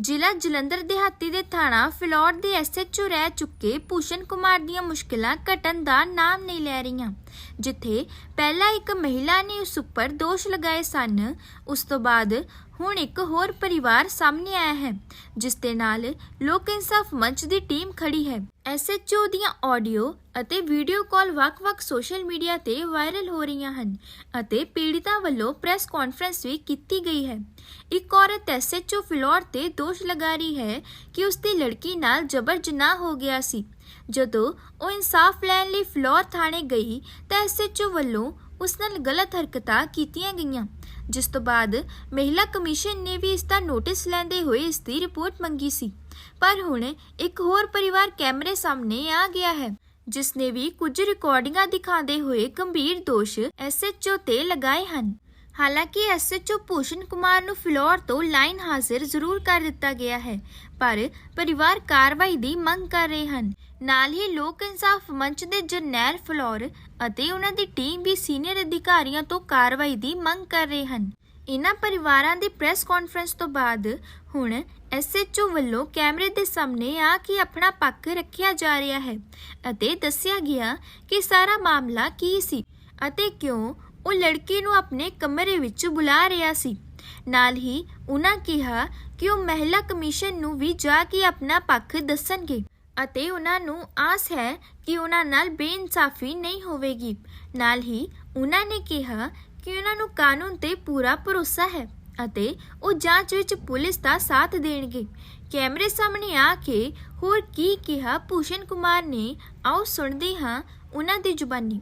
ਜ਼ਿਲ੍ਹਾ ਜਲੰਧਰ ਦਿਹਾਤੀ ਦੇ ਥਾਣਾ ਫਿਲੌਰ ਦੇ ਐਸਐਚਓ ਰਹਿ ਚੁੱਕੇ ਭੂਸ਼ਣ ਕੁਮਾਰ ਦੀਆਂ ਮੁਸ਼ਕਲਾਂ ਘਟਣ ਦਾ ਨਾਮ ਨਹੀਂ ਲੈ ਰਹੀਆਂ। ਜਿੱਥੇ ਪਹਿਲਾਂ ਇੱਕ ਮਹਿਲਾ ਨੇ ਉਸ ਉੱਪਰ ਦੋਸ਼ ਲਗਾਏ ਸਨ, ਉਸ ਤੋਂ ਬਾਅਦ ਹੁਣ ਇੱਕ ਹੋਰ ਪਰਿਵਾਰ ਸਾਹਮਣੇ ਆਇਆ ਹੈ, ਜਿਸ ਦੇ ਨਾਲ ਲੋਕ ਇਨਸਾਫ ਮੰਚ ਦੀ ਟੀਮ ਖੜੀ ਹੈ। ਐਸਐਚਓ ਦੀਆਂ ਆਡੀਓ ਅਤੇ ਵੀਡੀਓ ਕਾਲ ਵੱਖ-ਵੱਖ ਸੋਸ਼ਲ ਮੀਡੀਆ ਤੇ ਵਾਇਰਲ ਹੋ ਰਹੀਆਂ ਹਨ ਅਤੇ ਪੀੜਿਤਾ ਵੱਲੋਂ ਪ੍ਰੈਸ ਕਾਨਫਰੰਸ ਵੀ ਕੀਤੀ ਗਈ ਹੈ। ਇੱਕ ਔਰਤ ਐਸਐਚਓ ਫਿਲੌਰ ਤੇ ਦੋਸ਼ ਲਗਾ ਰਹੀ ਹੈ ਕਿ ਉਸ ਦੀ ਲੜਕੀ ਨਾਲ ਜਬਰ ਜਨਾਹ ਹੋ ਗਿਆ ਸੀ। ਜਦੋਂ ਉਹ ਇਨਸਾਫ ਲੈਣ ਲਈ ਫਿਲੌਰ ਥਾਣੇ ਗਈ ਤਾਂ ਐਸਐਚਓ ਵੱਲੋਂ ਉਸ ਨਾਲ ਗਲਤ ਹਰਕਤਾਂ ਕੀਤੀਆਂ ਗਈਆਂ। ਜਿਸ ਤੋਂ ਬਾਅਦ ਮਹਿਲਾ ਕਮਿਸ਼ਨ ਨੇ ਵੀ ਇਸ ਦਾ ਨੋਟਿਸ ਲੈਂਦੇ ਹੋਏ ਇਸ ਦੀ ਰਿਪੋਰਟ ਮੰਗੀ ਸੀ। ਪਰ ਹੁਣ ਇੱਕ ਹੋਰ ਪਰਿਵਾਰ ਕੈਮਰੇ ਸਾਹਮਣੇ ਆ ਗਿਆ ਹੈ, ਜਿਸ ਨੇ ਵੀ ਕੁਝ ਰਿਕਾਰਡਿੰਗਾਂ ਦਿਖਾਉਂਦੇ ਹੋਏ ਗੰਭੀਰ ਦੋਸ਼ ਐਸਐਚਓ ਤੇ ਲਗਾਏ ਹਨ। ਹਾਲਾਂਕਿ ਐਸਐਚਓ ਭੂਸ਼ਣ ਕੁਮਾਰ ਨੂੰ ਫਲੋਰ ਤੋਂ ਲਾਈਨ ਹਾਜ਼ਰ ਜ਼ਰੂਰ ਕਰ ਦਿੱਤਾ ਗਿਆ ਹੈ, ਪਰ ਪਰਿਵਾਰ ਕਾਰਵਾਈ ਦੀ ਮੰਗ ਕਰ ਰਹੇ ਹਨ। ਨਾਲ ਹੀ ਲੋਕ ਇਨਸਾਫ ਮੰਚ ਦੇ ਜਰਨੈਲ ਫਲੋਰ ਅਤੇ ਉਹਨਾਂ ਦੀ ਟੀਮ ਵੀ ਸੀਨੀਅਰ ਅਧਿਕਾਰੀਆਂ ਤੋਂ ਕਾਰਵਾਈ ਦੀ ਮੰਗ ਕਰ ਰਹੇ ਹਨ। ਇਨ੍ਹਾਂ ਪਰਿਵਾਰਾਂ ਦੀ ਪ੍ਰੈਸ ਕਾਨਫਰੰਸ ਤੋਂ ਬਾਅਦ ਹੁਣ ਐਸਐਚਓ ਵੱਲੋਂ ਕੈਮਰੇ ਦੇ ਸਾਹਮਣੇ ਆ ਕੇ ਆਪਣਾ ਪੱਖ ਰੱਖਿਆ ਜਾ ਰਿਹਾ ਹੈ ਅਤੇ ਦੱਸਿਆ ਗਿਆ ਕਿ ਸਾਰਾ ਮਾਮਲਾ ਕੀ ਸੀ ਅਤੇ ਕਿਉਂ ਉਹ ਲੜਕੀ ਨੂੰ ਆਪਣੇ ਕਮਰੇ ਵਿੱਚ ਬੁਲਾ ਰਿਹਾ ਸੀ। ਨਾਲ ਹੀ ਉਹਨਾਂ ਕਿਹਾ ਕਿ ਉਹ ਮਹਿਲਾ ਕਮਿਸ਼ਨ ਨੂੰ ਵੀ ਜਾ ਕੇ ਆਪਣਾ ਪੱਖ ਦੱਸਣਗੇ। ਅਤੇ ਉਹਨਾਂ ਨੂੰ ਆਸ ਹੈ ਕਿ ਉਹਨਾਂ ਨਾਲ ਬੇਇਨਸਾਫੀ ਨਹੀਂ ਹੋਵੇਗੀ। ਨਾਲ ਹੀ ਉਹਨਾਂ ਨੇ ਕਿਹਾ ਕਿ ਉਹਨਾਂ ਨੂੰ ਕਾਨੂੰਨ ਤੇ ਪੂਰਾ ਭਰੋਸਾ ਹੈ ਅਤੇ ਉਹ ਜਾਂਚ ਵਿੱਚ ਪੁਲਿਸ ਦਾ ਸਾਥ ਦੇਣਗੇ। ਕੈਮਰੇ ਸਾਹਮਣੇ ਆ ਕੇ ਹੋਰ ਕੀ ਕਿਹਾ ਭੂਸ਼ਣ ਕੁਮਾਰ ਨੇ, ਆਓ ਸੁਣਦੇ ਹਾਂ ਉਹਨਾਂ ਦੀ ਜ਼ੁਬਾਨੀ।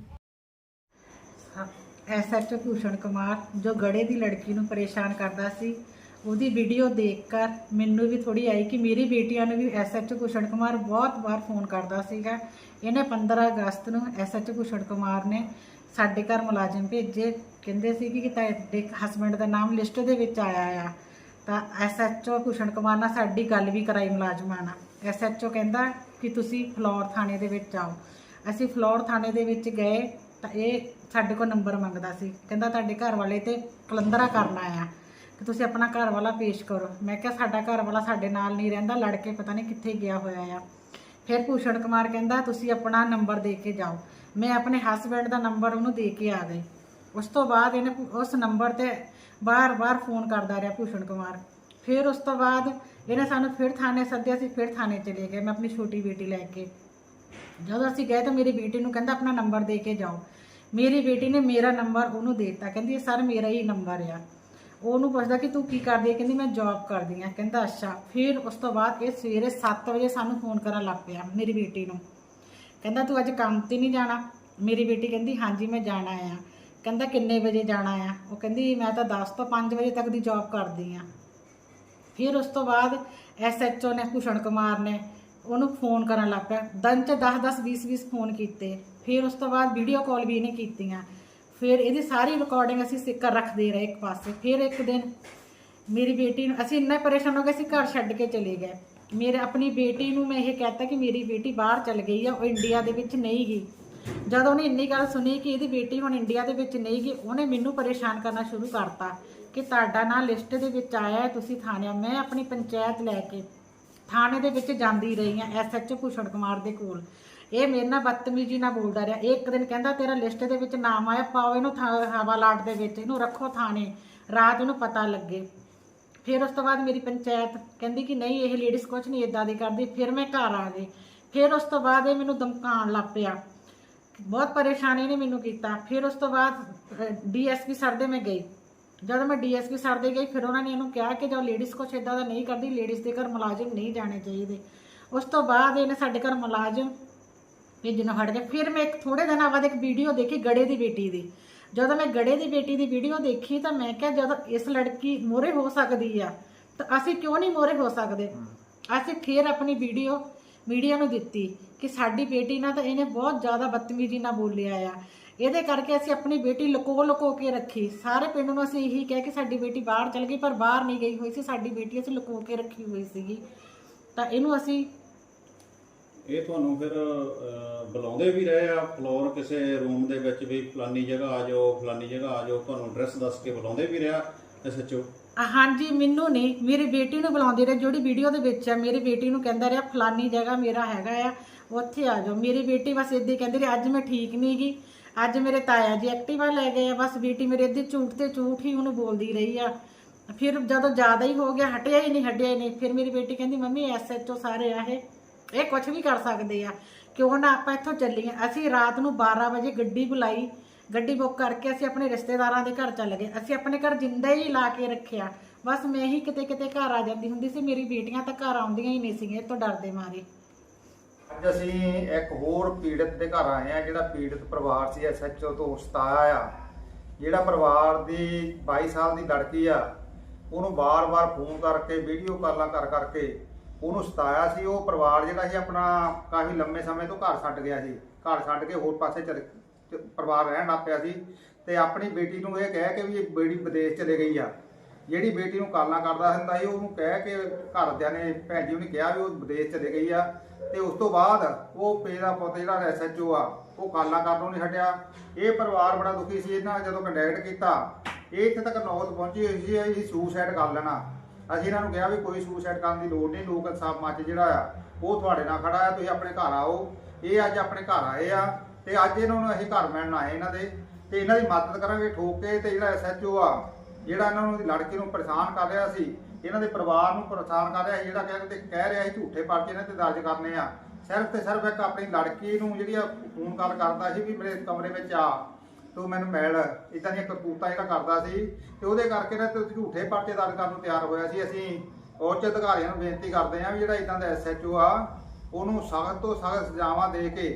ਐਸਐਚਓ ਭੂਸ਼ਣ ਕੁਮਾਰ, ਜੋ ਗੜੇ ਦੀ ਲੜਕੀ ਨੂੰ ਪਰੇਸ਼ਾਨ ਕਰਦਾ ਸੀ ਉਹਦੀ ਵੀਡੀਓ ਦੇਖ ਕਰ ਮੈਨੂੰ ਵੀ ਥੋੜੀ ਆਈ ਕਿ ਮੇਰੀ ਬੇਟੀਆਂ ਨੂੰ ਵੀ ਐਸਐਚਓ ਭੂਸ਼ਣ ਕੁਮਾਰ ਬਹੁਤ ਵਾਰ ਫੋਨ ਕਰਦਾ ਸੀਗਾ। ਇਹਨੇ 15 ਅਗਸਤ ਨੂੰ ਐਸਐਚਓ ਭੂਸ਼ਣ ਕੁਮਾਰ ਨੇ ਸਾਡੇ ਘਰ ਮੁਲਾਜ਼ਮ ਭੇਜੇ। ਕਹਿੰਦੇ ਸੀ ਕਿ ਤੁਹਾਡੇ ਹਸਬੰਡ ਦਾ ਨਾਮ ਲਿਸਟ ਦੇ ਵਿੱਚ ਆਇਆ ਆ। ਤਾਂ ਐਸਐਚਓ ਭੂਸ਼ਣ ਕੁਮਾਰ ਨਾਲ ਸਾਡੀ ਗੱਲ ਵੀ ਕਰਾਈ ਮੁਲਾਜ਼ਮਾਂ ਨਾਲ। ਐਸਐਚਓ ਕਹਿੰਦਾ ਕਿ ਤੁਸੀਂ ਫਲੋਰ ਥਾਣੇ ਦੇ ਵਿੱਚ ਆਓ। ਅਸੀਂ ਫਲੋਰ ਥਾਣੇ ਦੇ ਵਿੱਚ ਗਏ ਤਾਂ ਇਹ ਸਾਡੇ ਕੋਲ ਨੰਬਰ ਮੰਗਦਾ ਸੀ। ਕਹਿੰਦਾ ਤੁਹਾਡੇ ਘਰ ਵਾਲੇ ਤੇ ਕਲੰਦਰਾ ਕਰਨਾ ਆ ਕਿ ਤੁਸੀਂ ਆਪਣਾ ਘਰ ਵਾਲਾ ਪੇਸ਼ ਕਰੋ। ਮੈਂ ਕਿਹਾ ਸਾਡਾ ਘਰ ਵਾਲਾ ਸਾਡੇ ਨਾਲ ਨਹੀਂ ਰਹਿੰਦਾ ਲੜ ਕੇ ਪਤਾ ਨਹੀਂ ਕਿੱਥੇ ਗਿਆ ਹੋਇਆ ਆ। ਫਿਰ ਭੂਸ਼ਣ ਕੁਮਾਰ ਕਹਿੰਦਾ, ਤੁਸੀਂ ਆਪਣਾ ਨੰਬਰ ਦੇ ਕੇ ਜਾਓ। ਮੈਂ ਆਪਣੇ ਹਸਬੰਡ ਦਾ ਨੰਬਰ ਉਹਨੂੰ ਦੇ ਕੇ ਆ ਗਈ। ਉਸ ਤੋਂ ਬਾਅਦ ਇਹਨੇ ਉਸ ਨੰਬਰ ਤੇ ਬਾਰ-ਬਾਰ ਫੋਨ ਕਰਦਾ ਰਿਹਾ ਭੂਸ਼ਣ ਕੁਮਾਰ। ਫਿਰ ਉਸ ਤੋਂ ਬਾਅਦ ਇਹਨੇ ਸਾਨੂੰ ਫਿਰ ਥਾਣੇ ਸੱਦਿਆ ਸੀ, ਫਿਰ ਥਾਣੇ ਚਲੇ ਗਏ। ਮੈਂ ਆਪਣੀ ਛੋਟੀ ਬੇਟੀ ਲੈ ਕੇ। ਜਦੋਂ ਅਸੀਂ ਗਏ ਤਾਂ ਮੇਰੀ ਬੇਟੀ ਨੂੰ ਕਹਿੰਦਾ, ਆਪਣਾ ਨੰਬਰ ਦੇ ਕੇ ਜਾਓ। ਮੇਰੀ ਬੇਟੀ ਨੇ ਮੇਰਾ ਨੰਬਰ ਉਹਨੂੰ ਦੇ ਦਿੱਤਾ। ਕਹਿੰਦੀ ਸਰ, ਮੇਰਾ ਹੀ ਨੰਬਰ ਆ। ਉਹਨੂੰ ਪੁੱਛਦਾ ਕਿ ਤੂੰ ਕੀ ਕਰਦੀ ਹੈ? ਕਹਿੰਦੀ ਮੈਂ ਜੌਬ ਕਰਦੀ ਆ ਕਹਿੰਦਾ, ਅੱਛਾ। ਫਿਰ ਉਸ ਤੋਂ ਬਾਅਦ ਇਹ ਸਵੇਰੇ 7 ਵਜੇ ਸਾਨੂੰ ਫੋਨ ਕਰਨ ਲੱਗ ਪਿਆ ਮੇਰੀ ਬੇਟੀ ਨੂੰ। ਕਹਿੰਦਾ, ਤੂੰ ਅੱਜ ਕੰਮ ਤੇ ਨਹੀਂ ਜਾਣਾ? ਮੇਰੀ ਬੇਟੀ ਕਹਿੰਦੀ, ਹਾਂਜੀ, ਮੈਂ ਜਾਣਾ ਆ। ਕਹਿੰਦਾ, ਕਿੰਨੇ ਵਜੇ ਜਾਣਾ ਆ? ਉਹ ਕਹਿੰਦੀ, ਮੈਂ ਤਾਂ 10 ਤੋਂ 5 ਵਜੇ ਤੱਕ ਦੀ ਜੌਬ ਕਰਦੀ ਆ ਫਿਰ ਉਸ ਤੋਂ ਬਾਅਦ ਐਸਐਚਓ ਨੇ, ਭੂਸ਼ਣ ਕੁਮਾਰ ਨੇ ਉਹਨੂੰ ਫੋਨ ਕਰਨ ਲੱਗ ਪਿਆ। ਦਿਨ ਚ 10 10 20 20 ਫੋਨ ਕੀਤੇ। ਫਿਰ ਉਸ ਤੋਂ ਬਾਅਦ ਵੀਡੀਓ ਕਾਲ ਵੀ ਇਹਨੇ ਕੀਤੀਆਂ। ਫਿਰ ਇਹਦੀ ਸਾਰੀ ਰਿਕਾਰਡਿੰਗ ਅਸੀਂ ਸਿੱਕਰ ਰੱਖਦੇ ਰਹੇ ਇੱਕ ਪਾਸੇ। ਫਿਰ ਇੱਕ ਦਿਨ ਮੇਰੀ ਬੇਟੀ ਨੂੰ ਅਸੀਂ ਇੰਨਾ ਪਰੇਸ਼ਾਨ ਹੋ ਗਏ, ਅਸੀਂ ਘਰ ਛੱਡ ਕੇ ਚਲੇ ਗਏ। ਮੇਰੇ ਆਪਣੀ ਬੇਟੀ ਨੂੰ ਮੈਂ ਇਹ ਕਹਿਤਾ ਕਿ ਮੇਰੀ ਬੇਟੀ ਬਾਹਰ ਚਲ ਗਈ ਆ, ਉਹ ਇੰਡੀਆ ਦੇ ਵਿੱਚ ਨਹੀਂ ਗਈ। ਜਦੋਂ ਉਹਨੇ ਇੰਨੀ ਗੱਲ ਸੁਣੀ ਕਿ ਇਹਦੀ ਬੇਟੀ ਹੁਣ ਇੰਡੀਆ ਦੇ ਵਿੱਚ ਨਹੀਂ ਗਈ, ਉਹਨੇ ਮੈਨੂੰ ਪਰੇਸ਼ਾਨ ਕਰਨਾ ਸ਼ੁਰੂ ਕਰਤਾ ਕਿ ਤੁਹਾਡਾ ਨਾਂ ਲਿਸਟ ਦੇ ਵਿੱਚ ਆਇਆ ਹੈ, ਤੁਸੀਂ ਥਾਣੇ ਮੈਂ ਆਪਣੀ ਪੰਚਾਇਤ ਲੈ ਕੇ ਥਾਣੇ ਦੇ ਵਿੱਚ ਜਾਂਦੀ ਰਹੀ ਆ ਐਸਐਚਓ ਭੂਸ਼ਣ ਕੁਮਾਰ ਦੇ ਕੋਲ। ਇਹ ਮੇਰੇ ਨਾਲ ਬਦਤਮੀਜ਼ੀ ਨਾਲ ਬੋਲਦਾ ਰਿਹਾ। ਇਹ ਇੱਕ ਦਿਨ ਕਹਿੰਦਾ, ਤੇਰਾ ਲਿਸਟ ਦੇ ਵਿੱਚ ਨਾਮ ਆਇਆ, ਪਾਓ ਇਹਨੂੰ ਹਵਾ ਲਾਟ ਦੇ ਵਿੱਚ, ਇਹਨੂੰ ਰੱਖੋ ਥਾਣੇ। ਰਾਤ ਨੂੰ ਪਤਾ ਲੱਗੇ। ਫਿਰ ਉਸ ਤੋਂ ਬਾਅਦ ਮੇਰੀ ਪੰਚਾਇਤ ਕਹਿੰਦੀ ਕਿ ਨਹੀਂ, ਇਹ ਲੇਡੀਜ਼ ਕੁਝ ਨਹੀਂ ਇਦਾਂ ਦੀ ਕਰਦੀ, ਫਿਰ ਮੈਂ ਘਰ ਆ ਗਈ। ਫਿਰ ਉਸ ਤੋਂ ਬਾਅਦ ਇਹ ਮੈਨੂੰ ਧਮਕਾਉਣ ਲੱਗ ਪਿਆ। ਬਹੁਤ ਪਰੇਸ਼ਾਨੀ ਨੇ ਮੈਨੂੰ ਕੀਤਾ। ਫਿਰ ਉਸ ਤੋਂ ਬਾਅਦ ਡੀਐਸਪੀ ਸਰ ਦੇ ਮੈਂ ਗਈ। ਜਦੋਂ ਮੈਂ ਡੀਐਸਪੀ ਸਰ ਦੇ ਗਈ, ਫਿਰ ਉਹਨਾਂ ਨੇ ਇਹਨੂੰ ਕਿਹਾ ਕਿ ਜਦੋਂ ਲੇਡੀਜ਼ ਕੁਛ ਇਦਾਂ ਦਾ ਨਹੀਂ ਕਰਦੀ ਲੇਡੀਜ਼ ਦੇ ਘਰ ਮੁਲਾਜ਼ਮ ਨਹੀਂ ਜਾਣੇ ਚਾਹੀਦੇ। ਉਸ ਤੋਂ ਬਾਅਦ ਇਹਨੇ ਸਾਡੇ ਘਰ ਮੁਲਾਜ਼ਮ ਭੇਜਣਾ ਹਟ ਗਿਆ ਫਿਰ ਮੈਂ ਇੱਕ ਥੋੜੇ ਦਿਨਾਂ ਬਾਅਦ ਇੱਕ ਵੀਡੀਓ ਦੇਖੀ ਗੜੇ ਦੀ ਬੇਟੀ ਦੀ। ਜਦੋਂ ਮੈਂ ਗੜੇ ਦੀ ਬੇਟੀ ਦੀ ਵੀਡੀਓ ਦੇਖੀ ਤਾਂ ਮੈਂ ਕਿਹਾ ਜਦੋਂ ਇਸ ਲੜਕੀ ਮੋਰੇ ਹੋ ਸਕਦੀ ਆ ਤਾਂ ਅਸੀਂ ਕਿਉਂ ਨਹੀਂ ਮੋਰੇ ਹੋ ਸਕਦੇ? ਅਸੀਂ ਫਿਰ ਆਪਣੀ ਵੀਡੀਓ ਮੀਡੀਆ ਨੂੰ ਦਿੱਤੀ ਕਿ ਸਾਡੀ ਬੇਟੀ ਨਾਲ ਤਾਂ ਇਹਨੇ ਬਹੁਤ ਜ਼ਿਆਦਾ ਬਦਤਮੀਜ਼ੀ ਨਾਲ ਬੋਲਿਆ ਆ। ਇਹਦੇ ਕਰਕੇ ਅਸੀਂ ਆਪਣੀ ਬੇਟੀ ਲੁਕੋ ਲੁਕੋ ਕੇ ਰੱਖੀ। ਸਾਰੇ ਪਿੰਡ ਨੂੰ ਅਸੀਂ ਇਹੀ ਕਹਿ ਕਿ ਸਾਡੀ ਬੇਟੀ ਬਾਹਰ ਚਲ ਗਈ ਪਰ ਬਾਹਰ ਨਹੀਂ ਗਈ ਹੋਈ ਸੀ। ਸਾਡੀ ਬੇਟੀ ਅਸੀਂ ਲੁਕੋ ਕੇ ਰੱਖੀ ਹੋਈ ਸੀਗੀ। ਤਾਂ ਇਹਨੂੰ ਅਸੀਂ ਇਹ ਤੁਹਾਨੂੰ ਫਿਰ ਬੁਲਾਉਂਦੇ ਵੀ ਰਹੇ ਆ ਫਲੋਰ ਕਿਸੇ ਰੂਮ ਦੇ ਵਿੱਚ ਵੀ ਫਲਾਨੀ ਜਗ੍ਹਾ ਆ ਜਾਓ, ਫਲਾਨੀ ਜਗ੍ਹਾ ਆ ਜਾਓ, ਤੁਹਾਨੂੰ ਐਡਰੈਸ ਦੱਸ ਕੇ ਬੁਲਾਉਂਦੇ ਵੀ ਰਿਹਾ ਐਸਐਚਓ। ਹਾਂਜੀ, ਮੈਨੂੰ ਨਹੀਂ ਮੇਰੀ ਬੇਟੀ ਨੂੰ ਬੁਲਾਉਂਦੇ ਰਹੇ, ਜਿਹੜੀ ਵੀਡੀਓ ਦੇ ਵਿੱਚ ਆ, ਮੇਰੀ ਬੇਟੀ ਨੂੰ ਕਹਿੰਦਾ ਰਿਹਾ, ਫਲਾਨੀ ਜਗ੍ਹਾ ਮੇਰਾ ਹੈਗਾ ਆ, ਉੱਥੇ ਆ ਜਾਓ। ਮੇਰੀ ਬੇਟੀ ਬਸ ਏਦਾਂ ਹੀ ਕਹਿੰਦੀ ਰਹੀ, ਅੱਜ ਮੈਂ ਠੀਕ ਨਹੀਂ ਗੀ, ਅੱਜ ਮੇਰੇ ਤਾਇਆ ਜੀ ਐਕਟਿਵਾ ਲੈ ਗਏ ਆ, ਬਸ ਬੇਟੀ ਮੇਰੇ ਏਦਾਂ ਝੂਠ ਤੇ ਝੂਠ ਹੀ ਉਹਨੂੰ ਬੋਲਦੀ ਰਹੀ ਆ। ਫਿਰ ਜਦੋਂ ਜ਼ਿਆਦਾ ਹੀ ਹੋ ਗਿਆ, ਹਟਿਆ ਹੀ ਨਹੀਂ ਹਟਿਆ ਹੀ ਨਹੀਂ ਫਿਰ ਮੇਰੀ ਬੇਟੀ ਕਹਿੰਦੀ, ਮੰਮੀ, ਐਸਐਚਓ ਸਾਰੇ ਆ ਇਹ। ਇਹ ਕੁਝ ਵੀ ਕਰ ਸਕਦੇ ਆ। ਕਿਉਂ ਨਾ ਆਪਾਂ ਇੱਥੋਂ ਚੱਲੀਏ। ਅਸੀਂ ਰਾਤ ਨੂੰ 12 ਵਜੇ ਗੱਡੀ ਬੁਲਾਈ। ਗੱਡੀ ਬੁੱਕ ਕਰਕੇ ਅਸੀਂ ਆਪਣੇ ਰਿਸ਼ਤੇਦਾਰਾਂ ਦੇ ਘਰ ਚੱਲ ਗਏ। ਅਸੀਂ ਆਪਣੇ ਘਰ ਜਿੰਦਾ ਹੀ ਲਾ ਕੇ ਰੱਖਿਆ। ਬਸ ਮੈਂ ਹੀ ਕਿਤੇ ਕਿਤੇ ਘਰ ਆ ਜਾਂਦੀ ਹੁੰਦੀ ਸੀ। ਮੇਰੀ ਬੇਟੀਆਂ ਤਾਂ ਘਰ ਆਉਂਦੀਆਂ ਹੀ ਨਹੀਂ ਸੀਗੀਆਂ ਇਹ ਤੋਂ ਡਰਦੇ ਮਾਰੇ। ਅੱਜ ਅਸੀਂ ਇੱਕ ਹੋਰ ਪੀੜਤ ਦੇ ਘਰ ਆਏ ਆ ਜਿਹੜਾ ਪੀੜਤ ਪਰਿਵਾਰ ਸੀ ਐਸਐਚਓ ਤੋਂ ਸਤਾਇਆ ਆ। ਜਿਹੜਾ ਪਰਿਵਾਰ ਦੀ 22 ਸਾਲ ਦੀ ਲੜਕੀ ਆ, ਉਹਨੂੰ ਬਾਰ-ਬਾਰ ਫੋਨ ਕਰਕੇ, ਵੀਡੀਓ ਕਾਲਾਂ ਕਰ ਕਰਕੇ ਉਹਨੂੰ ਸਤਾਇਆ ਸੀ, ਉਹ ਪਰਿਵਾਰ ਜਿਹੜਾ ਸੀ ਆਪਣਾ ਕਾਫੀ ਲੰਮੇ ਸਮੇਂ ਤੋਂ ਘਰ ਛੱਡ ਗਿਆ ਸੀ। ਘਰ ਛੱਡ ਕੇ ਹੋਰ ਪਾਸੇ ਚਲ ਪਰਿਵਾਰ ਰਹਿਣ ਲੱਗ ਪਿਆ ਸੀ। ਤੇ ਆਪਣੀ ਬੇਟੀ ਨੂੰ ਇਹ ਕਹਿ ਕੇ ਵੀ ਇਹ ਬੇਟੀ ਵਿਦੇਸ਼ ਚਲੇ ਗਈ ਆ। ਜਿਹੜੀ ਬੇਟੀ ਨੂੰ ਕਾਲਾਂ ਕਰਦਾ ਹੁੰਦਾ ਸੀ, ਉਹਨੂੰ ਕਹਿ ਕੇ ਘਰਦਿਆਂ ਨੇ, ਭੈਣ ਜੀ ਉਹਨੇ ਕਿਹਾ ਵੀ ਉਹ ਵਿਦੇਸ਼ ਚਲੇ ਗਈ ਆ। ਤੇ ਉਸ ਤੋਂ ਬਾਅਦ ਉਹ ਪੇ ਦਾ ਪੁੱਤ ਜਿਹੜਾ ਐਸਐਚਓ ਆ, ਉਹ ਕਾਲਾਂ ਕਰਨੋਂ ਨਹੀਂ ਹਟਿਆ। ਇਹ ਪਰਿਵਾਰ ਬੜਾ ਦੁਖੀ ਸੀ, ਇਹਨਾਂ ਜਦੋਂ ਕੰਟੈਕਟ ਕੀਤਾ ਇਹ ਇੱਥੇ ਤੱਕ ਨੌਬਤ ਪਹੁੰਚੀ ਹੋਈ ਸੀ ਇਹ ਸੁਸਾਈਡ ਕਰ ਲੈਣਾ। ਅਸੀਂ ਇਹਨਾਂ ਨੂੰ ਕਿਹਾ ਵੀ ਕੋਈ ਸੁਸਾਈਡ ਕਰਨ ਦੀ ਲੋੜ ਨਹੀਂ, ਲੋਕ ਇਨਸਾਫ ਮੱਚ ਜਿਹੜਾ ਆ, ਉਹ ਤੁਹਾਡੇ ਨਾਲ ਖੜਾ ਆ, ਤੁਸੀਂ ਆਪਣੇ ਘਰ ਆਓ। ਇਹ ਅੱਜ ਆਪਣੇ ਘਰ ਆਏ ਆ ਤੇ ਅੱਜ ਇਹਨਾਂ ਨੂੰ ਅਸੀਂ ਘਰ ਮਿਲਣ ਆਏ ਇਹਨਾਂ ਦੇ ਤੇ ਇਹਨਾਂ ਦੀ ਮਦਦ ਕਰਾਂਗੇ ਠੋਕ ਕੇ ਤੇ ਜਿਹੜਾ ਐਸਐਚਓ ਆ, ਜਿਹੜਾ ਇਹਨਾਂ ਨੂੰ ਲੜਕੀ ਨੂੰ ਪਰੇਸ਼ਾਨ ਕਰ ਰਿਹਾ ਸੀ, ਇਹਨਾਂ ਦੇ ਪਰਿਵਾਰ ਨੂੰ ਪਰੇਸ਼ਾਨ ਕਰ ਰਿਹਾ ਸੀ, ਜਿਹੜਾ ਕਹਿੰਦੇ ਕਹਿ ਰਿਹਾ ਸੀ ਝੂਠੇ ਪਰਚੇ ਇਹਨਾਂ ਤੇ ਦਰਜ ਕਰਨੇ ਆ। ਸਿਰਫ ਤੇ ਸਿਰਫ ਇੱਕ ਆਪਣੀ ਲੜਕੀ ਨੂੰ ਜਿਹੜੀ ਆ, ਫੋਨ ਕਾਲ ਕਰਦਾ ਸੀ ਵੀ ਮੇਰੇ ਕਮਰੇ ਵਿੱਚ ਆ। ਤੂੰ ਮੈਨੂੰ ਮਿਲ। ਇਦਾਂ ਦੀਆਂ ਕਰਤੂਤਾਂ ਜਿਹੜਾ ਕਰਦਾ ਸੀ ਤੇ ਉਹਦੇ ਕਰਕੇ ਨਾ ਤੇ ਝੂਠੇ ਪਰਚੇ ਦਰਜ ਕਰਨ ਨੂੰ ਤਿਆਰ ਹੋਇਆ ਸੀ ਅਸੀਂ। ਉੱਚ ਅਧਿਕਾਰੀਆਂ ਨੂੰ ਬੇਨਤੀ ਕਰਦੇ ਹਾਂ ਵੀ ਜਿਹੜਾ ਇਦਾਂ ਦਾ ਐਸਐਚਓ ਆ, ਉਹਨੂੰ ਸਖਤ ਤੋਂ ਸਖਤ ਸਜ਼ਾਵਾਂ ਦੇ ਕੇ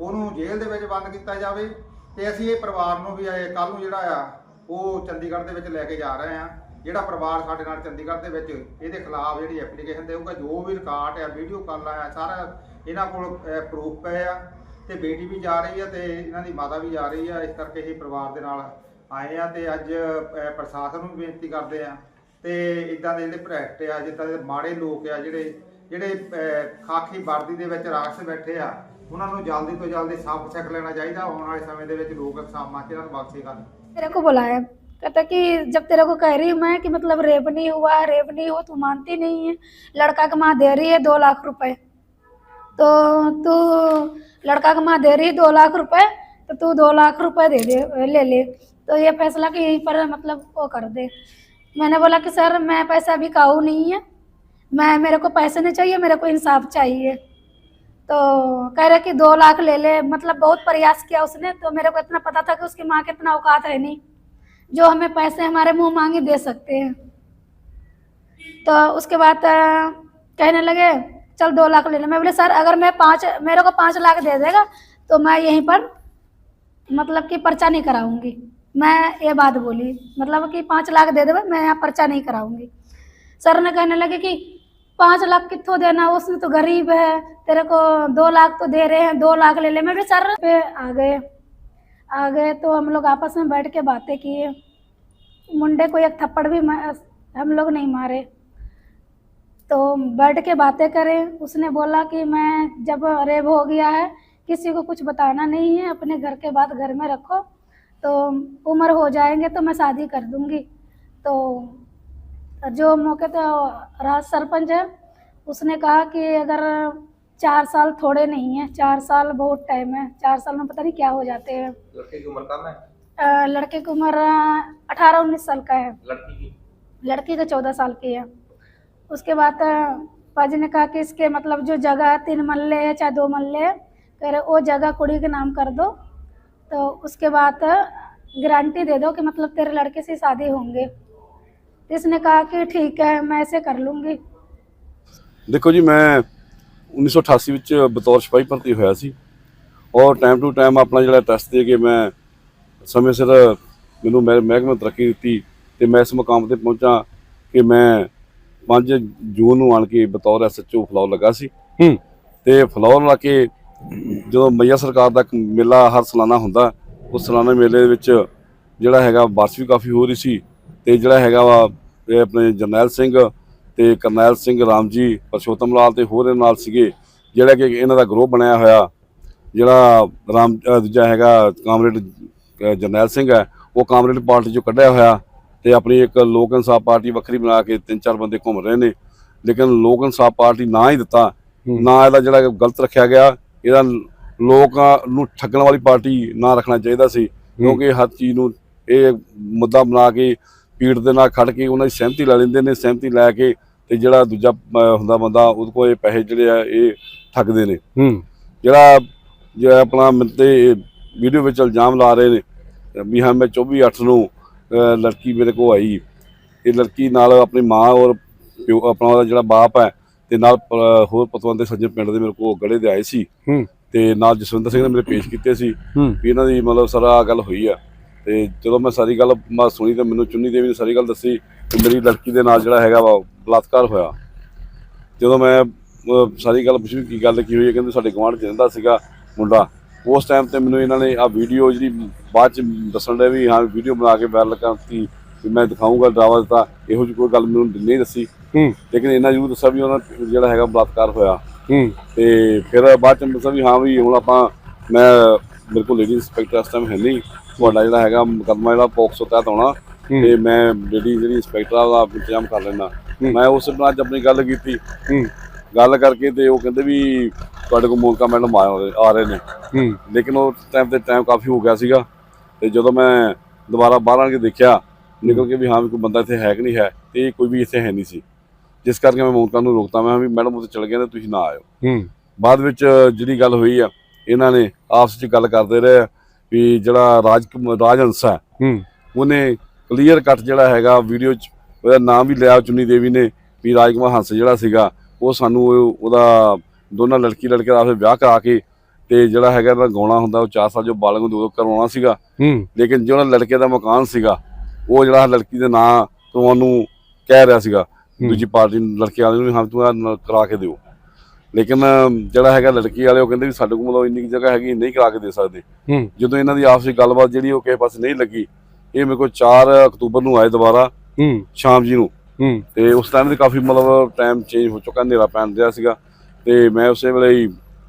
ਉਹਨੂੰ ਜੇਲ੍ਹ ਦੇ ਵਿੱਚ ਬੰਦ ਕੀਤਾ ਜਾਵੇ ਤੇ ਅਸੀਂ ਇਹ ਪਰਿਵਾਰ ਨੂੰ ਵੀ ਕੱਲ ਨੂੰ ਜਿਹੜਾ ਆ, ਉਹ ਚੰਡੀਗੜ੍ਹ ਦੇ ਵਿੱਚ ਲੈ ਕੇ ਜਾ ਰਹੇ ਆ ਜਿਹੜਾ ਪਰਿਵਾਰ ਸਾਡੇ ਨਾਲ ਚੰਡੀਗੜ੍ਹ ਦੇ ਵਿੱਚ, ਇਹਦੇ ਖਿਲਾਫ ਜਿਹੜੀ ਐਪਲੀਕੇਸ਼ਨ ਦੇਊਗਾ, ਜੋ ਵੀ ਰਿਕਾਰਡ ਆ ਵੀਡੀਓ ਕਾਲ ਆ, ਸਾਰਾ ਇਹਨਾਂ ਕੋਲ ਪ੍ਰੂਫ ਪਏ ਆ। ਤੇ ਬੇਟੀ ਵੀ ਜਾ ਰਹੀ ਆ ਤੇ ਇਹਨਾਂ ਦੀ ਮਾਤਾ ਵੀ ਜਾ ਰਹੀ ਆ ਇਸ ਕਰਕੇ ਇਹ ਪਰਿਵਾਰ ਦੇ ਨਾਲ ਆਏ ਆ ਤੇ ਅੱਜ ਅਹ, ਪ੍ਰਸ਼ਾਸਨ ਨੂੰ ਵੀ ਬੇਨਤੀ ਕਰਦੇ ਆ ਤੇ ਇਦਾਂ ਦੇ ਜਿਹੜੇ ਭ੍ਰਿਸ਼ਟ ਆ ਜਿੱਦਾਂ ਦੇ ਮਾੜੇ ਲੋਕ ਆ ਜਿਹੜੇ ਜਿਹੜੇ ਅਹ, ਖਾਕੀ ਵਰਦੀ ਦੇ ਵਿੱਚ ਰਾਖਸ਼ ਬੈਠੇ ਆ ਉਹਨਾਂ ਨੂੰ ਜਲਦੀ ਤੋਂ ਜਲਦੀ ਸਬਕ ਸਿੱਖ ਲੈਣਾ ਚਾਹੀਦਾ ਆਉਣ ਵਾਲੇ ਸਮੇਂ ਦੇ ਵਿੱਚ ਲੋਕ ਸਾਮਾਂ ਚ ਇਹਨਾਂ ਨੂੰ ਬਖਸ਼ੇ ਕਰਨ तेरे को बुलाया कहता कि जब तेरे को कह रही हूँ मैं कि मतलब रेप नहीं हुआ रेप नहीं हुआ तू मानती नहीं है लड़का का माँ दे रही है दो लाख रुपए तो तू लड़का का माँ दे रही दो लाख रुपए तो तू दो लाख रुपए दे दे, ले ले। तो ये फैसला कि यहीं पर मतलब वो कर दे। मैंने बोला कि, सर, मैं पैसा अभी काऊ नहीं है। मैं, मेरे को पैसे नहीं चाहिए, मेरे को इंसाफ चाहिए। तो कह रहे कि दो लाख ले ले। मतलब बहुत प्रयास किया उसने तो मेरे को इतना पता था कि उसकी माँ के इतना औकात है नहीं, जो हमें पैसे हमारे मुँह मांगे दे सकते हैं। तो उसके बाद कहने लगे चल दो लाख ले ले मैं बोले, सर, अगर मैं पाँच, मेरे को पाँच लाख दे देगा तो मैं यहीं पर मतलब कि पर्चा नहीं कराऊँगी। मैं ये बात बोली मतलब कि पाँच लाख दे देवे मैं यहाँ पर्चा नहीं कराऊँगी। सर ने कहने लगे कि, पाँच लाख कितों देना, उसमें तो गरीब है, तेरे को दो लाख तो दे रहे हैं, दो लाख ले ले। मैं भी सर, पे आ गए। आ गए तो हम लोग आपस में बैठ के बातें किए। मुंडे को एक थप्पड़ भी हम लोग नहीं मारे। तो बैठ के बातें करें। उसने बोला कि मैं जब रेप हो गया है किसी को कुछ बताना नहीं है अपने घर के बाद घर में रखो। तो उम्र हो जाएँगे तो मैं शादी कर दूँगी। तो जो मौके तो राज सरपंच है उसने कहा कि अगर चार साल थोड़े नहीं है चार साल बहुत टाइम है चार साल में पता नहीं क्या हो जाते हैं। लड़के की उम्र कम है? लड़के की उम्र अठारह उन्नीस साल का है। लड़की की? लड़की का चौदह साल की है। उसके बाद अ, पाजी ने कहा कि इसके मतलब जो जगह है तीन मल्ले है चाहे दो मल्ले है कह रहे वो जगह कुड़ी के नाम कर दो तो उसके बाद गारंटी दे दो कि मतलब तेरे लड़के से शादी होंगे तो इसने कहा कि ठीक है मैं ऐसे कर लूँगी ਦੇਖੋ ਜੀ ਮੈਂ 1988 ਵਿੱਚ ਬਤੌਰ ਸਿਪਾਹੀ ਭਰਤੀ ਹੋਇਆ ਸੀ ਔਰ ਟਾਈਮ ਟੂ ਟਾਈਮ ਆਪਣਾ ਜਿਹੜਾ ਟੈਸਟ ਦੇ ਕੇ ਮੈਂ ਸਮੇਂ ਸਿਰ ਮੈਨੂੰ ਮਹਿ- ਮਹਿਕਮੇ ਨੇ ਤਰੱਕੀ ਦਿੱਤੀ ਤੇ ਮੈਂ ਇਸ ਮੁਕਾਮ ਤੇ ਪਹੁੰਚਾ ਕਿ ਮੈਂ 5 ਜੂਨ ਨੂੰ ਆਣ ਕੇ ਬਤੌਰ ਐਸਐਚਓ ਫਲੌਰ ਲੱਗਾ ਸੀ ਹੂੰ। ਤੇ ਫਲੌਰ ਲਾ ਕੇ ਜਦੋਂ ਮਈਆ ਸਰਕਾਰ ਦਾ ਮੇਲਾ ਹਰ ਸਾਲਾਨਾ ਹੁੰਦਾ ਉਸ ਸਾਲਾਨਾ ਮੇਲੇ ਦੇ ਵਿੱਚ ਜਿਹੜਾ ਹੈਗਾ ਬਾਰਿਸ਼ ਵੀ ਕਾਫੀ ਹੋ ਰਹੀ ਸੀ ਤੇ ਜਿਹੜਾ ਹੈਗਾ ਵਾ ਆਪਣੇ ਜਰਨੈਲ ਸਿੰਘ ਤੇ ਕਰਨੈਲ ਸਿੰਘ ਰਾਮ ਜੀ ਪਰਸ਼ੋਤਮ ਲਾਲ ਤੇ ਹੋਰ ਨਾਲ ਸੀਗੇ ਜਿਹੜਾ ਕਿ ਇਹਨਾਂ ਦਾ ਗਰੋਹ ਬਣਿਆ ਹੋਇਆ ਜਿਹੜਾ ਰਾਮ ਦੂਜਾ ਹੈਗਾ ਕਾਮਰੇਡ ਜਰਨੈਲ ਸਿੰਘ ਹੈ ਉਹ ਕਾਮਰੇਡ ਪਾਰਟੀ ਚੋਂ ਕੱਢਿਆ ਹੋਇਆ ਤੇ ਆਪਣੀ ਇੱਕ ਲੋਕ ਇਨਸਾਫ ਪਾਰਟੀ ਵੱਖਰੀ ਬਣਾ ਕੇ ਤਿੰਨ ਚਾਰ ਬੰਦੇ ਘੁੰਮ ਰਹੇ ਨੇ ਲੇਕਿਨ ਲੋਕ ਇਨਸਾਫ ਪਾਰਟੀ ਨਾ ਹੀ ਦਿੱਤਾ। ਨਾ ਇਹਦਾ ਜਿਹੜਾ ਗਲਤ ਰੱਖਿਆ ਗਿਆ ਇਹਦਾ ਲੋਕਾਂ ਨੂੰ ਠੱਗਣ ਵਾਲੀ ਪਾਰਟੀ ਨਾ ਰੱਖਣਾ ਚਾਹੀਦਾ ਸੀ ਕਿਉਂਕਿ ਹਰ ਚੀਜ਼ ਨੂੰ ਇਹ ਮੁੱਦਾ ਬਣਾ ਕੇ ਪੀੜ ਦੇ ਨਾਲ ਖੜ ਕੇ ਉਹਨਾਂ ਦੀ ਸਹਿਮਤੀ ਲੈ ਲੈਂਦੇ ਨੇ ਸਹਿਮਤੀ ਲੈ ਕੇ ਤੇ ਜਿਹੜਾ ਦੂਜਾ ਹੁੰਦਾ ਬੰਦਾ ਉਹਦੇ ਕੋਲ ਇਹ ਪੈਸੇ ਜਿਹੜੇ ਆ ਇਹ ਠੱਗਦੇ ਨੇ। ਜਿਹੜਾ ਜਿਹੜਾ ਆਪਣਾ ਮੇਰੇ ਤੇ ਵੀਡੀਓ ਵਿੱਚ ਇਲਜ਼ਾਮ ਲਾ ਰਹੇ ਨੇ ਵੀ ਹਾਂ ਮੈਂ 24 8 ਨੂੰ ਲੜਕੀ ਮੇਰੇ ਕੋਲ ਆਈ। ਇਹ ਲੜਕੀ ਨਾਲ ਆਪਣੀ ਮਾਂ ਔਰ ਪਿਓ ਆਪਣਾ ਉਹਦਾ ਜਿਹੜਾ ਬਾਪ ਹੈ ਤੇ ਨਾਲ ਹੋਰ ਪਤਵੰਤੇ ਸੱਜਣ ਪਿੰਡ ਦੇ ਮੇਰੇ ਕੋਲ ਗੜੇ ਦੇ ਆਏ ਸੀ। ਤੇ ਨਾਲ ਜਸਵਿੰਦਰ ਸਿੰਘ ਨੇ ਮੇਰੇ ਪੇਸ਼ ਕੀਤੇ ਸੀ ਵੀ ਇਹਨਾਂ ਦੀ ਮਤਲਬ ਸਾਰਾ ਗੱਲ ਹੋਈ ਆ। ਤੇ ਜਦੋਂ ਮੈਂ ਸਾਰੀ ਗੱਲ ਮੈਂ ਸੁਣੀ ਤੇ ਮੈਨੂੰ ਚੁੰਨੀ ਦੇਵੀ ਨੇ ਸਾਰੀ ਗੱਲ ਦੱਸੀ ਕਿ ਮੇਰੀ ਲੜਕੀ ਦੇ ਨਾਲ ਜਿਹੜਾ ਹੈਗਾ ਵਾ ਬਲਾਤਕਾਰ ਹੋਇਆ। ਜਦੋਂ ਮੈਂ ਸਾਰੀ ਗੱਲ ਪੁੱਛੀ ਕੀ ਗੱਲ ਕੀ ਹੋਈ ਹੈ ਕਹਿੰਦੇ ਸਾਡੇ ਗੁਆਂਢ 'ਚ ਰਹਿੰਦਾ ਸੀਗਾ ਮੁੰਡਾ। ਉਸ ਟਾਈਮ ਤੇ ਮੈਨੂੰ ਇਹਨਾਂ ਨੇ ਆ ਵੀਡੀਓ ਜਿਹੜੀ ਬਾਅਦ ਚ ਦੱਸਣ ਦੇ ਵੀ ਹਾਂ ਵੀਡੀਓ ਬਣਾ ਕੇ ਵਾਇਰਲ ਕਰਤੀ ਵੀ ਮੈਂ ਦਿਖਾਊਂਗਾ ਡਰਾਵਾ ਦਿੱਤਾ ਇਹੋ ਜਿਹੀ ਕੋਈ ਗੱਲ ਮੈਨੂੰ ਨਹੀਂ ਦੱਸੀ। ਲੇਕਿਨ ਇਹਨਾਂ ਜ਼ਰੂਰ ਦੱਸਿਆ ਵੀ ਉਹਨਾਂ ਜਿਹੜਾ ਹੈਗਾ ਬਲਾਤਕਾਰ ਹੋਇਆ। ਤੇ ਫਿਰ ਬਾਅਦ ਚ ਦੱਸਿਆ ਵੀ ਹਾਂ ਵੀ ਹੁਣ ਆਪਾਂ ਮੈਂ ਮੇਰੇ ਕੋਲ ਲੇਡੀ ਇੰਸਪੈਕਟਰ ਇਸ ਟਾਈਮ ਹੈ ਨਹੀਂ। ਤੁਹਾਡਾ ਜਿਹੜਾ ਹੈਗਾ ਮੁਕੱਦਮਾ ਜਿਹੜਾ ਪੋਕਸੋ ਤਹਿਤ ਆਉਣਾ ਤੇ ਮੈਂ ਲੇਡੀ ਜਿਹੜੀ ਇੰਸਪੈਕਟਰ ਆ ਉਹਦਾ ਇੰਤਜ਼ਾਮ ਕਰ ਲੈਣਾ ਮੈਂ ਉਸ ਨਾਲ ਅੱਜ ਆਪਣੀ ਗੱਲ ਕੀਤੀ। ਗੱਲ ਕਰਕੇ ਤੇ ਉਹ ਕਹਿੰਦੇ ਵੀ ਤੁਹਾਡੇ ਕੋਲ ਮੋਨਕਾ ਮੈਡਮ ਆ ਰਹੇ- ਆ ਰਹੇ ਨੇ। ਹੂੰ। ਲੇਕਿਨ ਉਹ ਟਾਈਮ ਤੇ ਟਾਈਮ ਕਾਫੀ ਹੋ ਗਿਆ ਸੀਗਾ। ਤੇ ਜਦੋਂ ਮੈਂ ਦੁਬਾਰਾ ਬਾਹਰ ਆ ਕੇ ਦੇਖਿਆ ਨਿਕਲ ਕੇ ਵੀ ਹਾਂ ਵੀ ਕੋਈ ਬੰਦਾ ਇੱਥੇ ਹੈ ਕਿ ਨਹੀਂ ਹੈ ਤੇ ਕੋਈ ਵੀ ਇੱਥੇ ਹੈ ਨਹੀਂ ਸੀ। ਜਿਸ ਕਰਕੇ ਮੈਂ ਮੋਨਕਾ ਨੂੰ ਰੋਕਤਾ ਮੈਂ ਵੀ ਮੈਡਮ ਉੱਥੇ ਚਲ ਗਏ ਨੇ ਤੁਸੀਂ ਨਾ ਆਇਓ। ਹੂੰ। ਬਾਅਦ ਵਿੱਚ ਜਿਹੜੀ ਗੱਲ ਹੋਈ ਆ ਇਹਨਾਂ ਨੇ ਆਪਸ ਵਿੱਚ ਗੱਲ ਕਰਦੇ ਰਹੇ ਵੀ ਜਿਹੜਾ ਰਾਜ ਰਾਜਹੰਸ ਹੈ ਹੂੰ। ਉਹਨੇ ਕਲੀਅਰ ਕੱਟ ਜਿਹੜਾ ਹੈਗਾ ਵੀਡੀਓ 'ਚ ਉਹਦਾ ਨਾਮ ਵੀ ਲਿਆ ਚੁੰਨੀ ਦੇਵੀ ਨੇ ਵੀ ਰਾਜਕੁਮਾਰ ਹੰਸ ਜਿਹੜਾ ਸੀਗਾ ਉਹ ਸਾਨੂੰ ਉਹ- ਉਹਦਾ ਦੋਨਾਂ ਲੜਕੀ ਲੜਕੇ ਦਾ ਵਿਆਹ ਕਰਾ ਕੇ ਤੇ ਜਿਹੜਾ ਹੈਗਾ ਇਹਦਾ ਗਾਉਣਾ ਹੁੰਦਾ ਉਹ 4 ਸਾਲ ਜੋ ਬਾਲਗ ਹੁੰਦੇ ਉਦੋਂ ਕਰਵਾਉਣਾ ਸੀਗਾ। ਲੇਕਿਨ ਜਿਹੜਾ ਲੜਕੇ ਦਾ ਮਕਾਨ ਸੀਗਾ ਉਹ ਜਿਹੜਾ ਲੜਕੀ ਦੇ ਨਾਂ ਕਰਵਾਉਣ ਨੂੰ ਕਹਿ ਰਿਹਾ ਸੀਗਾ ਦੂਜੀ ਪਾਰਟੀ ਨੂੰ ਲੜਕੇ ਵਾਲੇ ਨੂੰ ਹਾਂ ਤੂੰ ਨ- ਕਰਾ ਕੇ ਦਿਓ। ਲੇਕਿਨ ਜਿਹੜਾ ਹੈਗਾ ਲੜਕੀ ਵਾਲੇ ਉਹ ਕਹਿੰਦੇ ਵੀ ਸਾਡੇ ਕੋਲ ਮਤਲਬ ਇੰਨੀ ਜਗ੍ਹਾ ਹੈਗੀ ਨਹੀਂ ਕਰਾ ਕੇ ਦੇ ਸਕਦੇ। ਜਦੋਂ ਇਹਨਾਂ ਦੀ ਆਪਸੀ ਗੱਲਬਾਤ ਜਿਹੜੀ ਉਹ ਕਿਸੇ ਪਾਸੇ ਨਹੀਂ ਲੱਗੀ ਇਹ ਮੇਰੇ ਕੋਲ 4 ਅਕਤੂਬਰ ਨੂੰ ਆਏ ਦੁਬਾਰਾ ਸ਼ਾਮ ਜੀ ਨੂੰ। ਤੇ ਉਸ ਟਾਈਮ ਤੇ ਕਾਫੀ ਮਤਲਬ ਟਾਈਮ ਚੇਂਜ ਹੋ ਚੁੱਕਾ ਹਨੇਰਾ ਪੈਣ ਰਿਹਾ ਸੀਗਾ। ਤੇ ਮੈਂ ਉਸੇ ਵੇਲੇ ਹੀ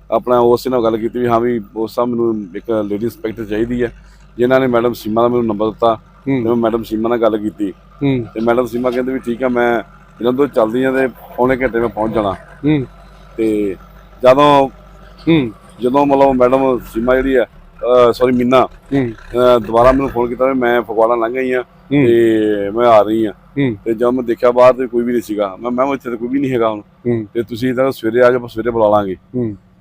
ਆਪਣਾ ਉਸੇ ਨਾਲ ਗੱਲ ਕੀਤੀ ਵੀ ਹਾਂ ਵੀ ਉਸ ਸਮੇਂ ਮੈਨੂੰ ਇੱਕ ਲੇਡੀ ਇੰਸਪੈਕਟਰ ਚਾਹੀਦੀ ਹੈ ਜਿਨ੍ਹਾਂ ਨੇ ਮੈਡਮ ਸੀਮਾ ਦਾ ਮੈਨੂੰ ਨੰਬਰ ਦਿੱਤਾ। ਤੇ ਮੈਂ ਮੈਡਮ ਸੀਮਾ ਨਾਲ ਗੱਲ ਕੀਤੀ। ਤੇ ਮੈਡਮ ਸੀਮਾ ਕਹਿੰਦੇ ਵੀ ਠੀਕ ਆ ਮੈਂ ਇਹਨਾਂ ਤੋਂ ਚੱਲਦੀ ਆ ਤੇ ਪੌਣੇ ਘੰਟੇ ਮੈਂ ਪਹੁੰਚ ਜਾਣਾ। ਤੇ ਜਦੋਂ ਜਦੋਂ ਮਤਲਬ ਮੈਡਮ ਸੀਮਾ ਜਿਹੜੀ ਹੈ ਸੌਰੀ ਮੀਨਾ ਦੁਬਾਰਾ ਮੈਨੂੰ ਫੋਨ ਕੀਤਾ ਮੈਂ ਫਗਵਾੜਾ ਲੰਘ ਗਈ ਆ। ਤੇ ਮੈਂ ਆ ਰਹੀ ਆ ਹੂੰ। ਤੇ ਜਦ ਮੈਂ ਦੇਖਿਆ ਬਾਹਰ ਤੇ ਕੋਈ ਵੀ ਨਹੀਂ ਸੀਗਾ ਮੈਂ ਮੈਂ ਇੱਥੇ ਤੇ ਕੋਈ ਵੀ ਨਹੀਂ ਹੈਗਾ ਹੁਣ। ਤੇ ਤੁਸੀਂ ਤਾਂ ਸਵੇਰੇ ਆ ਜਾਓ ਸਵੇਰੇ ਬੁਲਾ ਲਾਂਗੇ।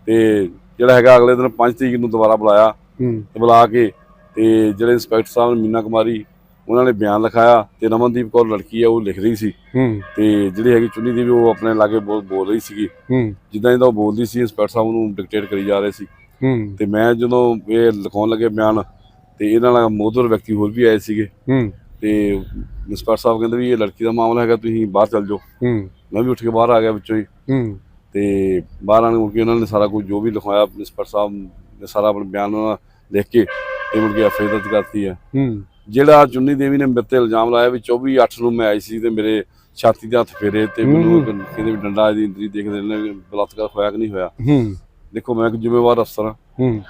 ਤੇ ਜਿਹੜਾ ਹੈਗਾ ਅਗਲੇ ਦਿਨ 5 ਤਰੀਕ ਨੂੰ ਦੁਬਾਰਾ ਬੁਲਾਇਆ। ਤੇ ਬੁਲਾ ਕੇ ਤੇ ਜਿਹੜੇ ਇੰਸਪੈਕਟਰ ਸਾਹਿਬ ਨੇ ਮੀਨਾ ਕੁਮਾਰੀ ਉਹਨਾਂ ਨੇ ਬਿਆਨ ਲਿਖਾਇਆ ਤੇ ਰਮਨਦੀਪ ਕੌਰ ਲੜਕੀ ਆ ਉਹ ਲਿਖ ਰਹੀ ਸੀ। ਤੇ ਜਿਹੜੀ ਹੈਗੀ ਚੁੰਨੀ ਦੀ ਵੀ ਉਹ ਆਪਣੇ ਲਾਗੇ ਬੋਲ ਬੋਲ ਰਹੀ ਸੀਗੀ। ਜਿੱਦਾਂ ਜਿੱਦਾਂ ਉਹ ਬੋਲਦੀ ਸੀ ਇੰਸਪੈਕਟਰ ਸਾਹਿਬ ਨੂੰ ਡਿਕਟੇਟ ਕਰੀ ਜਾ ਰਹੇ ਸੀ। ਤੇ ਮੈਂ ਜਦੋਂ ਇਹ ਲਿਖਾਉਣ ਲੱਗੇ ਬਿਆਨ ਤੇ ਇਹਨਾਂ ਨਾਲ ਮੋਦਰ ਵਿਅਕਤੀ ਹੋਰ ਵੀ ਆਏ ਸੀਗੇ। ਤੇ ਇੰਸਪੈਕਟਰ ਸਾਹਿਬ ਕਹਿੰਦੇ ਵੀ ਇਹ ਲੜਕੀ ਦਾ ਮਾਮਲਾ ਹੈਗਾ ਤੁਸੀਂ ਬਾਹਰ ਚੱਲ ਜਾਓ। ਹੂੰ। ਮੈਂ ਵੀ ਉੱਠ ਕੇ ਬਾਹਰ ਆ ਗਿਆ ਵਿੱਚੋਂ ਹੀ। ਹੂੰ। ਤੇ ਬਾਹਰ ਆਣ ਕੇ ਉਹਨਾਂ ਨੇ ਸਾਰਾ ਕੁਝ ਜੋ ਵੀ ਲਿਖਵਾਇਆ ਇੰਸਪੈਕਟਰ ਸਾਹਿਬ ਨੇ ਸਾਰਾ ਆਪਣਾ ਬਿਆਨ ਉਹਨਾਂ ਲਿਖ ਕੇ ਤੇ ਮੁੜ ਕੇ ਦਰਜ ਕਰਤੀ ਹੈ। ਹੂੰ। ਜਿਹੜਾ ਚੁੰਨੀ ਦੇਵੀ ਨੇ ਮੇਰੇ ਤੇ ਇਲਜ਼ਾਮ ਲਾਇਆ ਵੀ 24 8 ਨੂੰ ਮੈਂ ਆਈ ਸੀ ਤੇ ਮੇਰੇ ਛਾਤੀ ਦੇ ਹੱਥ ਫੇਰੇ ਤੇ ਮੈਨੂੰ ਕਹਿੰਦੇ ਵੀ ਡੰਡਾ ਦੀ ਇੰਦਰੀ ਦੇਖਦੇ ਨੇ ਬਲਾਤਕਾਰ ਹੋਇਆ ਕਿ ਨਹੀਂ ਹੋਇਆ? ਹੂੰ। ਦੇਖੋ ਮੈਂ ਇੱਕ ਜ਼ਿੰਮੇਵਾਰ ਅਫਸਰ ਹਾਂ। ਹੂੰ।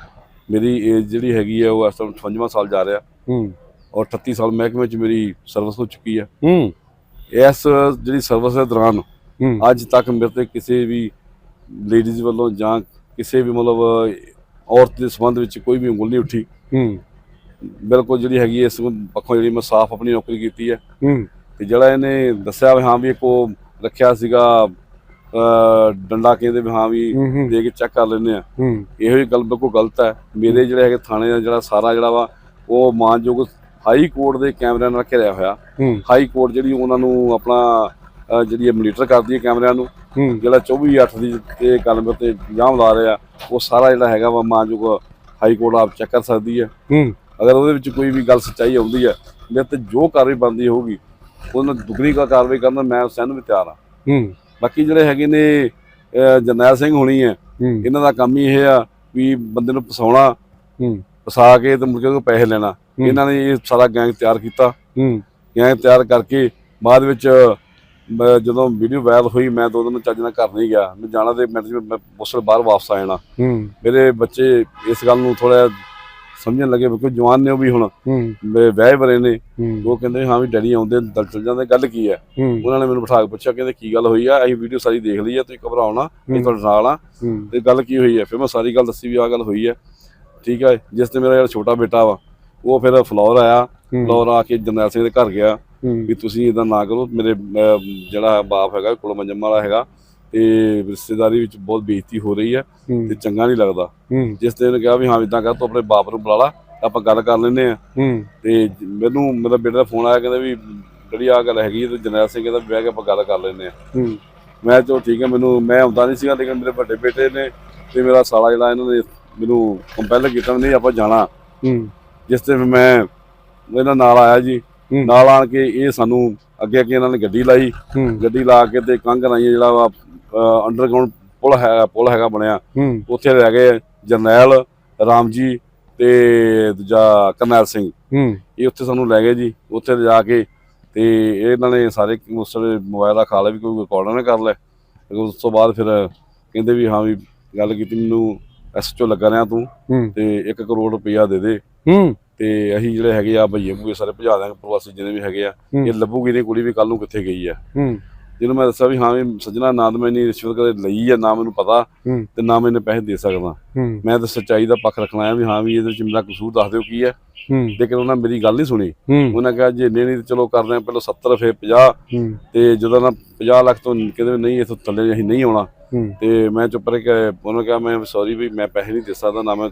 ਮੇਰੀ ਏਜ ਜਿਹੜੀ ਹੈਗੀ ਹੈ ਉਹ ਇਸ ਟਾਈਮ 58ਵਾਂ ਸਾਲ ਜਾ ਰਿਹਾ। ਹੂੰ। ਔਰ 38 ਸਾਲ ਮਹਿਕਮੇ 'ਚ ਮੇਰੀ ਸਰਵਿਸ ਹੋ ਚੁੱਕੀ ਹੈ ਹੂੰ। ਇਸ ਜਿਹੜੀ ਸਰਵਿਸ ਦੇ ਦੌਰਾਨ ਹੂੰ। ਅੱਜ ਤੱਕ ਮੇਰੇ ਤੇ ਕਿਸੇ ਵੀ ਲੇਡੀਜ਼ ਵੱਲੋਂ ਜਾਂ ਕਿਸੇ ਵੀ ਮਤਲਬ ਔਰਤ ਦੇ ਸੰਬੰਧ ਵਿੱਚ ਕੋਈ ਵੀ ਉਂਗਲ ਨਹੀਂ ਉੱਠੀ। ਹੂੰ। ਬਿਲਕੁਲ ਜਿਹੜੀ ਹੈਗੀ ਹੈ ਇਸ ਪੱਖੋਂ ਜਿਹੜੀ ਮੈਂ ਸਾਫ਼ ਆਪਣੀ ਨੌਕਰੀ ਕੀਤੀ ਹੈ ਹੂੰ। ਤੇ ਜਿਹੜਾ ਇਹਨੇ ਦੱਸਿਆ ਵੀ ਹਾਂ ਵੀ ਇੱਕ ਉਹ ਰੱਖਿਆ ਸੀਗਾ ਡੰਡਾ ਕਹਿੰਦੇ ਵੀ ਹਾਂ ਵੀ ਹੂੰ, ਹੂੰ। ਦੇ ਕੇ ਚੈੱਕ ਕਰ ਲੈਂਦੇ ਆ। ਹੂੰ। ਇਹੋ ਜਿਹੀ ਗੱਲ ਬਿਲਕੁਲ ਗਲਤ ਹੈ ਮੇਰੇ ਜਿਹੜੇ ਹੈਗੇ ਥਾਣੇ ਦਾ ਜਿਹੜਾ ਸਾਰਾ ਜਿਹੜਾ ਵਾ ਉਹ ਮਾਨਯੋਗ ਹਾਈ ਕੋਰਟ ਦੇ ਕੈਮਰਿਆਂ ਨਾਲ ਘਿਰਿਆ ਹੋਇਆ। ਹਾਈ ਕੋਰਟ ਜਿਹੜੀ ਉਹਨਾਂ ਨੂੰ ਆਪਣਾ ਜਿਹੜੀ ਮੋਨੀਟਰ ਕਰਦੀ ਹੈ ਕੈਮਰਿਆਂ ਨੂੰ ਜਿਹੜਾ 24 8 ਦੀ ਇਹ ਗੱਲ ਤੇ ਇਲਜ਼ਾਮ ਲਾ ਰਿਹਾ ਉਹ ਸਾਰਾ ਜਿਹੜਾ ਹੈਗਾ ਵਾ ਮਾਨਯੋਗ ਹਾਈ ਕੋਰਟ ਆਪ ਚੈੱਕ ਕਰ ਸਕਦੀ ਹੈ। ਅਗਰ ਉਹਦੇ ਵਿੱਚ ਕੋਈ ਵੀ ਗੱਲ ਸੱਚਾਈ ਆਉਂਦੀ ਹੈ ਮੇਰੇ ਤੇ ਜੋ ਕਾਰਵਾਈ ਬਣਦੀ ਹੋਊਗੀ ਉਹਨਾਂ ਦੁਗਣੀ ਕਾ ਕਾਰਵਾਈ ਕਰਨ ਮੈਂ ਸਹਿਣ ਵੀ ਤਿਆਰ ਹਾਂ। ਬਾਕੀ ਜਿਹੜੇ ਹੈਗੇ ਨੇ ਜਰਨੈਲ ਸਿੰਘ ਹੋਣੀ ਹੈ ਇਹਨਾਂ ਦਾ ਕੰਮ ਹੀ ਇਹ ਆ ਵੀ ਬੰਦੇ ਨੂੰ ਫਸਾਉਣਾ ਹੂੰ। ਫਸਾ ਕੇ ਤੇ ਮੁੜ ਕੇ ਪੈਸੇ ਲੈਣਾ। ਇਹਨਾਂ ਨੇ ਇਹ ਸਾਰਾ ਗੈਂਗ ਤਿਆਰ ਕੀਤਾ। ਹੂੰ। ਗੈਂਗ ਤਿਆਰ ਕਰਕੇ ਬਾਅਦ ਵਿੱਚ ਜਦੋਂ ਵੀਡੀਓ ਵਾਇਰਲ ਹੋਈ ਮੈਂ ਦੋ ਦਿਨ ਚੱਜ ਨਾਲ ਘਰ ਨਹੀਂ ਗਿਆ। ਮੈਂ ਜਾਣਾ ਤੇ ਮੈਂ ਮੈਂ ਉਸ ਵੇਲੇ ਬਾਹਰ ਵਾਪਸ ਆ ਜਾਣਾ। ਹੂੰ। ਮੇਰੇ ਬੱਚੇ ਇਸ ਗੱਲ ਨੂੰ ਥੋੜਾ ਸਮਝਣ ਲੱਗੇ ਕਿਉਂਕਿ ਜਵਾਨ ਨੇ ਉਹ ਵੀ ਹੁਣ। ਹੂੰ। ਵੇ- ਵਿਆਹੇ ਬਰੇ ਨੇ। ਉਹ ਕਹਿੰਦੇ ਹਾਂ ਵੀ ਡੈਡੀ ਆਉਂਦੇ ਦਲ ਚਲ ਜਾਂਦੇ ਗੱਲ ਕੀ ਹੈ? ਉਹਨਾਂ ਨੇ ਮੈਨੂੰ ਬਿਠਾ ਕੇ ਪੁੱਛਿਆ ਕਹਿੰਦੇ ਕੀ ਗੱਲ ਹੋਈ ਆ? ਅਸੀਂ ਵੀਡੀਓ ਸਾਰੀ ਦੇਖ ਲਈ ਆ ਤੁਸੀਂ ਨਾ ਅਸੀਂ ਤੁਹਾਡੇ ਨਾਲ ਆ। ਤੇ ਗੱਲ ਕੀ ਹੋਈ ਹੈ? ਫਿਰ ਮੈਂ ਸਾਰੀ ਗੱਲ ਦੱਸੀ ਵੀ ਆਹ ਗੱਲ ਹੋਈ ਹੈ। ਠੀਕ ਹੈ ਜਿਸ ਤੇ ਮੇਰਾ ਜਿਹੜਾ ਛੋਟਾ ਬੇਟਾ ਵਾ। ਉਹ ਫਿਰ ਫਲੋਰ ਆਇਆ। ਫਲੋਰ ਆ ਕੇ ਜਰਨੈਲ ਸਿੰਘ ਦੇ ਘਰ ਗਿਆ ਵੀ ਤੁਸੀਂ ਇਦਾਂ ਨਾ ਕਰੋ ਮੇਰੇ ਜਿਹੜਾ ਬਾਪ ਹੈਗਾ ਕੁਲ ਮੰਜਮ ਵਾਲਾ ਹੈਗਾ ਤੇ ਰਿਸ਼ਤੇਦਾਰੀ ਵਿੱਚ ਬਹੁਤ ਬੇਇੱਜ਼ਤੀ ਹੋ ਰਹੀ ਹੈ ਤੇ ਚੰਗਾ ਨਹੀਂ ਲੱਗਦਾ। ਜਿਸ ਉਹਨੇ ਕਿਹਾ ਵੀ ਹਾਂ ਇਦਾਂ ਕਰ ਤੂੰ ਆਪਣੇ ਬਾਪ ਨੂੰ ਬੁਲਾ ਲਾ ਆਪਾਂ ਗੱਲ ਕਰ ਲੈਂਦੇ ਆ ਤੇ ਮੈਨੂੰ ਮੇਰਾ ਬੇਟੇ ਦਾ ਫੋਨ ਆਇਆ ਕਹਿੰਦਾ ਵੀ ਜਿਹੜੀ ਆ ਗੱਲ ਹੈਗੀ ਤੇ ਜਰਨੈਲ ਸਿੰਘ ਕਹਿੰਦਾ ਵੀ ਬਹਿ ਕੇ ਆਪਾਂ ਗੱਲ ਕਰ ਲੈਂਦੇ ਆ ਮੈਂ ਚਲੋ ਠੀਕ ਹੈ ਮੈਨੂੰ ਮੈਂ ਆਉਂਦਾ ਨਹੀਂ ਸੀਗਾ ਲੇਕਿਨ ਮੇਰੇ ਵੱਡੇ ਬੇਟੇ ਨੇ ਤੇ ਮੇਰਾ ਸਾਲਾ ਜਿਹੜਾ ਇਹਨਾਂ ਨੇ ਮੈਨੂੰ ਕੰਪੈਲ ਕੀਤਾ ਨਹੀਂ ਆਪਾਂ ਜਾਣਾ। ਜਿਸ ਤੇ ਮੈਂ ਇਹਨਾਂ ਨਾਲ ਆਇਆ ਜੀ। ਨਾਲ ਆਣ ਕੇ ਇਹ ਸਾਨੂੰ ਅੱਗੇ ਅੱਗੇ ਇਹਨਾਂ ਨੇ ਗੱਡੀ ਲਾਈ। ਗੱਡੀ ਲਾ ਕੇ ਤੇ ਕੰਗ ਲਾਈ ਜਿਹੜਾ ਵਾ ਅੰਡਰਗਰਾਉਂਡ ਪੁਲ ਹੈ ਪੁਲ ਹੈਗਾ ਬਣਿਆ। ਉੱਥੇ ਲੈ ਗਏ ਜਰਨੈਲ ਰਾਮ ਜੀ ਤੇ ਦੂਜਾ ਕਰਨੈਲ ਸਿੰਘ। ਇਹ ਉੱਥੇ ਸਾਨੂੰ ਲੈ ਗਏ ਜੀ ਉੱਥੇ ਜਾ ਕੇ ਤੇ ਇਹਨਾਂ ਨੇ ਸਾਰੇ ਉਸ ਵੇਲੇ ਮੋਬਾਈਲ ਦਾ ਖਾ ਲਿਆ ਵੀ ਕੋਈ ਰਿਕਾਰਡ ਨਾ ਕਰ ਲੈ। ਉਸ ਤੋਂ ਬਾਅਦ ਫਿਰ ਕਹਿੰਦੇ ਵੀ ਹਾਂ ਵੀ ਗੱਲ ਕੀਤੀ ਮੈਨੂੰ ਐਸਐਚਓ ਲੱਗਾ ਰਿਹਾ ਤੂੰ ਤੇ 1 ਕਰੋੜ ਰੁਪਇਆ ਦੇ ਦੇ। ਹੂੰ। ਤੇ ਅਸੀਂ ਜਿਹੜੇ ਹੈਗੇ ਆ ਭਈਏ ਭੂਏ ਸਾਰੇ ਭਜਾ ਦਾਂਗੇ ਪ੍ਰਵਾਸੀ ਜਿਹਨੇ ਵੀ ਹੈਗੇ ਆ। ਇਹ ਲੱਭੂਗੀ ਨਹੀਂ ਕੁੜੀ ਵੀ ਕੱਲ ਨੂੰ ਕਿੱਥੇ ਗਈ ਆ। ਹੂੰ। ਜਿਹਨੂੰ ਮੈਂ ਦੱਸਿਆ ਵੀ ਹਾਂ ਵੀ ਸੱਜਣਾ ਨਾ ਤਾਂ ਮੈਂ ਇੰਨੀ ਰਿਸ਼ਵਤ ਕਦੇ ਲਈ ਆ ਨਾ ਮੈਨੂੰ ਪਤਾ। ਤੇ ਨਾ ਮੈਂ ਇਹਨੇ ਪੈਸੇ ਦੇ ਸਕਦਾ। ਮੈਂ ਤਾਂ ਸੱਚਾਈ ਦਾ ਪੱਖ ਰੱਖਣਾ ਹੈ ਵੀ ਹਾਂ ਵੀ ਇਹਦੇ ਵਿੱਚ ਮੇਰਾ ਕਸੂਰ ਦੱਸ ਦਿਓ ਕੀ ਹੈ। ਲੇਕਿਨ ਉਹਨਾਂ ਮੇਰੀ ਗੱਲ ਨਹੀਂ ਸੁਣੀ। ਉਹਨਾਂ ਕਿਹਾ ਜੇ ਨਹੀਂ ਤੇ ਚਲੋ ਕਰਦੇ ਆ ਪਹਿਲਾਂ 70 ਫਿਰ 50 ਹੂੰ। ਤੇ ਜਦੋਂ ਨਾ 50 ਲੱਖ ਤੋਂ ਵੀ ਨਹੀਂ ਇਥੋਂ ਥੱਲੇ ਅਸੀਂ ਨਹੀਂ ਆਉਣਾ। ਤੇ ਮੈਂ ਚੁੱਪ ਰਹਿ ਕੇ ਉਹਨਾਂ ਕਿਹਾ ਮੈਂ ਸੌਰੀ ਵੀ ਮੈਂ ਪੈਸੇ ਨਹੀਂ ਦੇ ਸਕਦਾ ਨਾ ਮੈਂ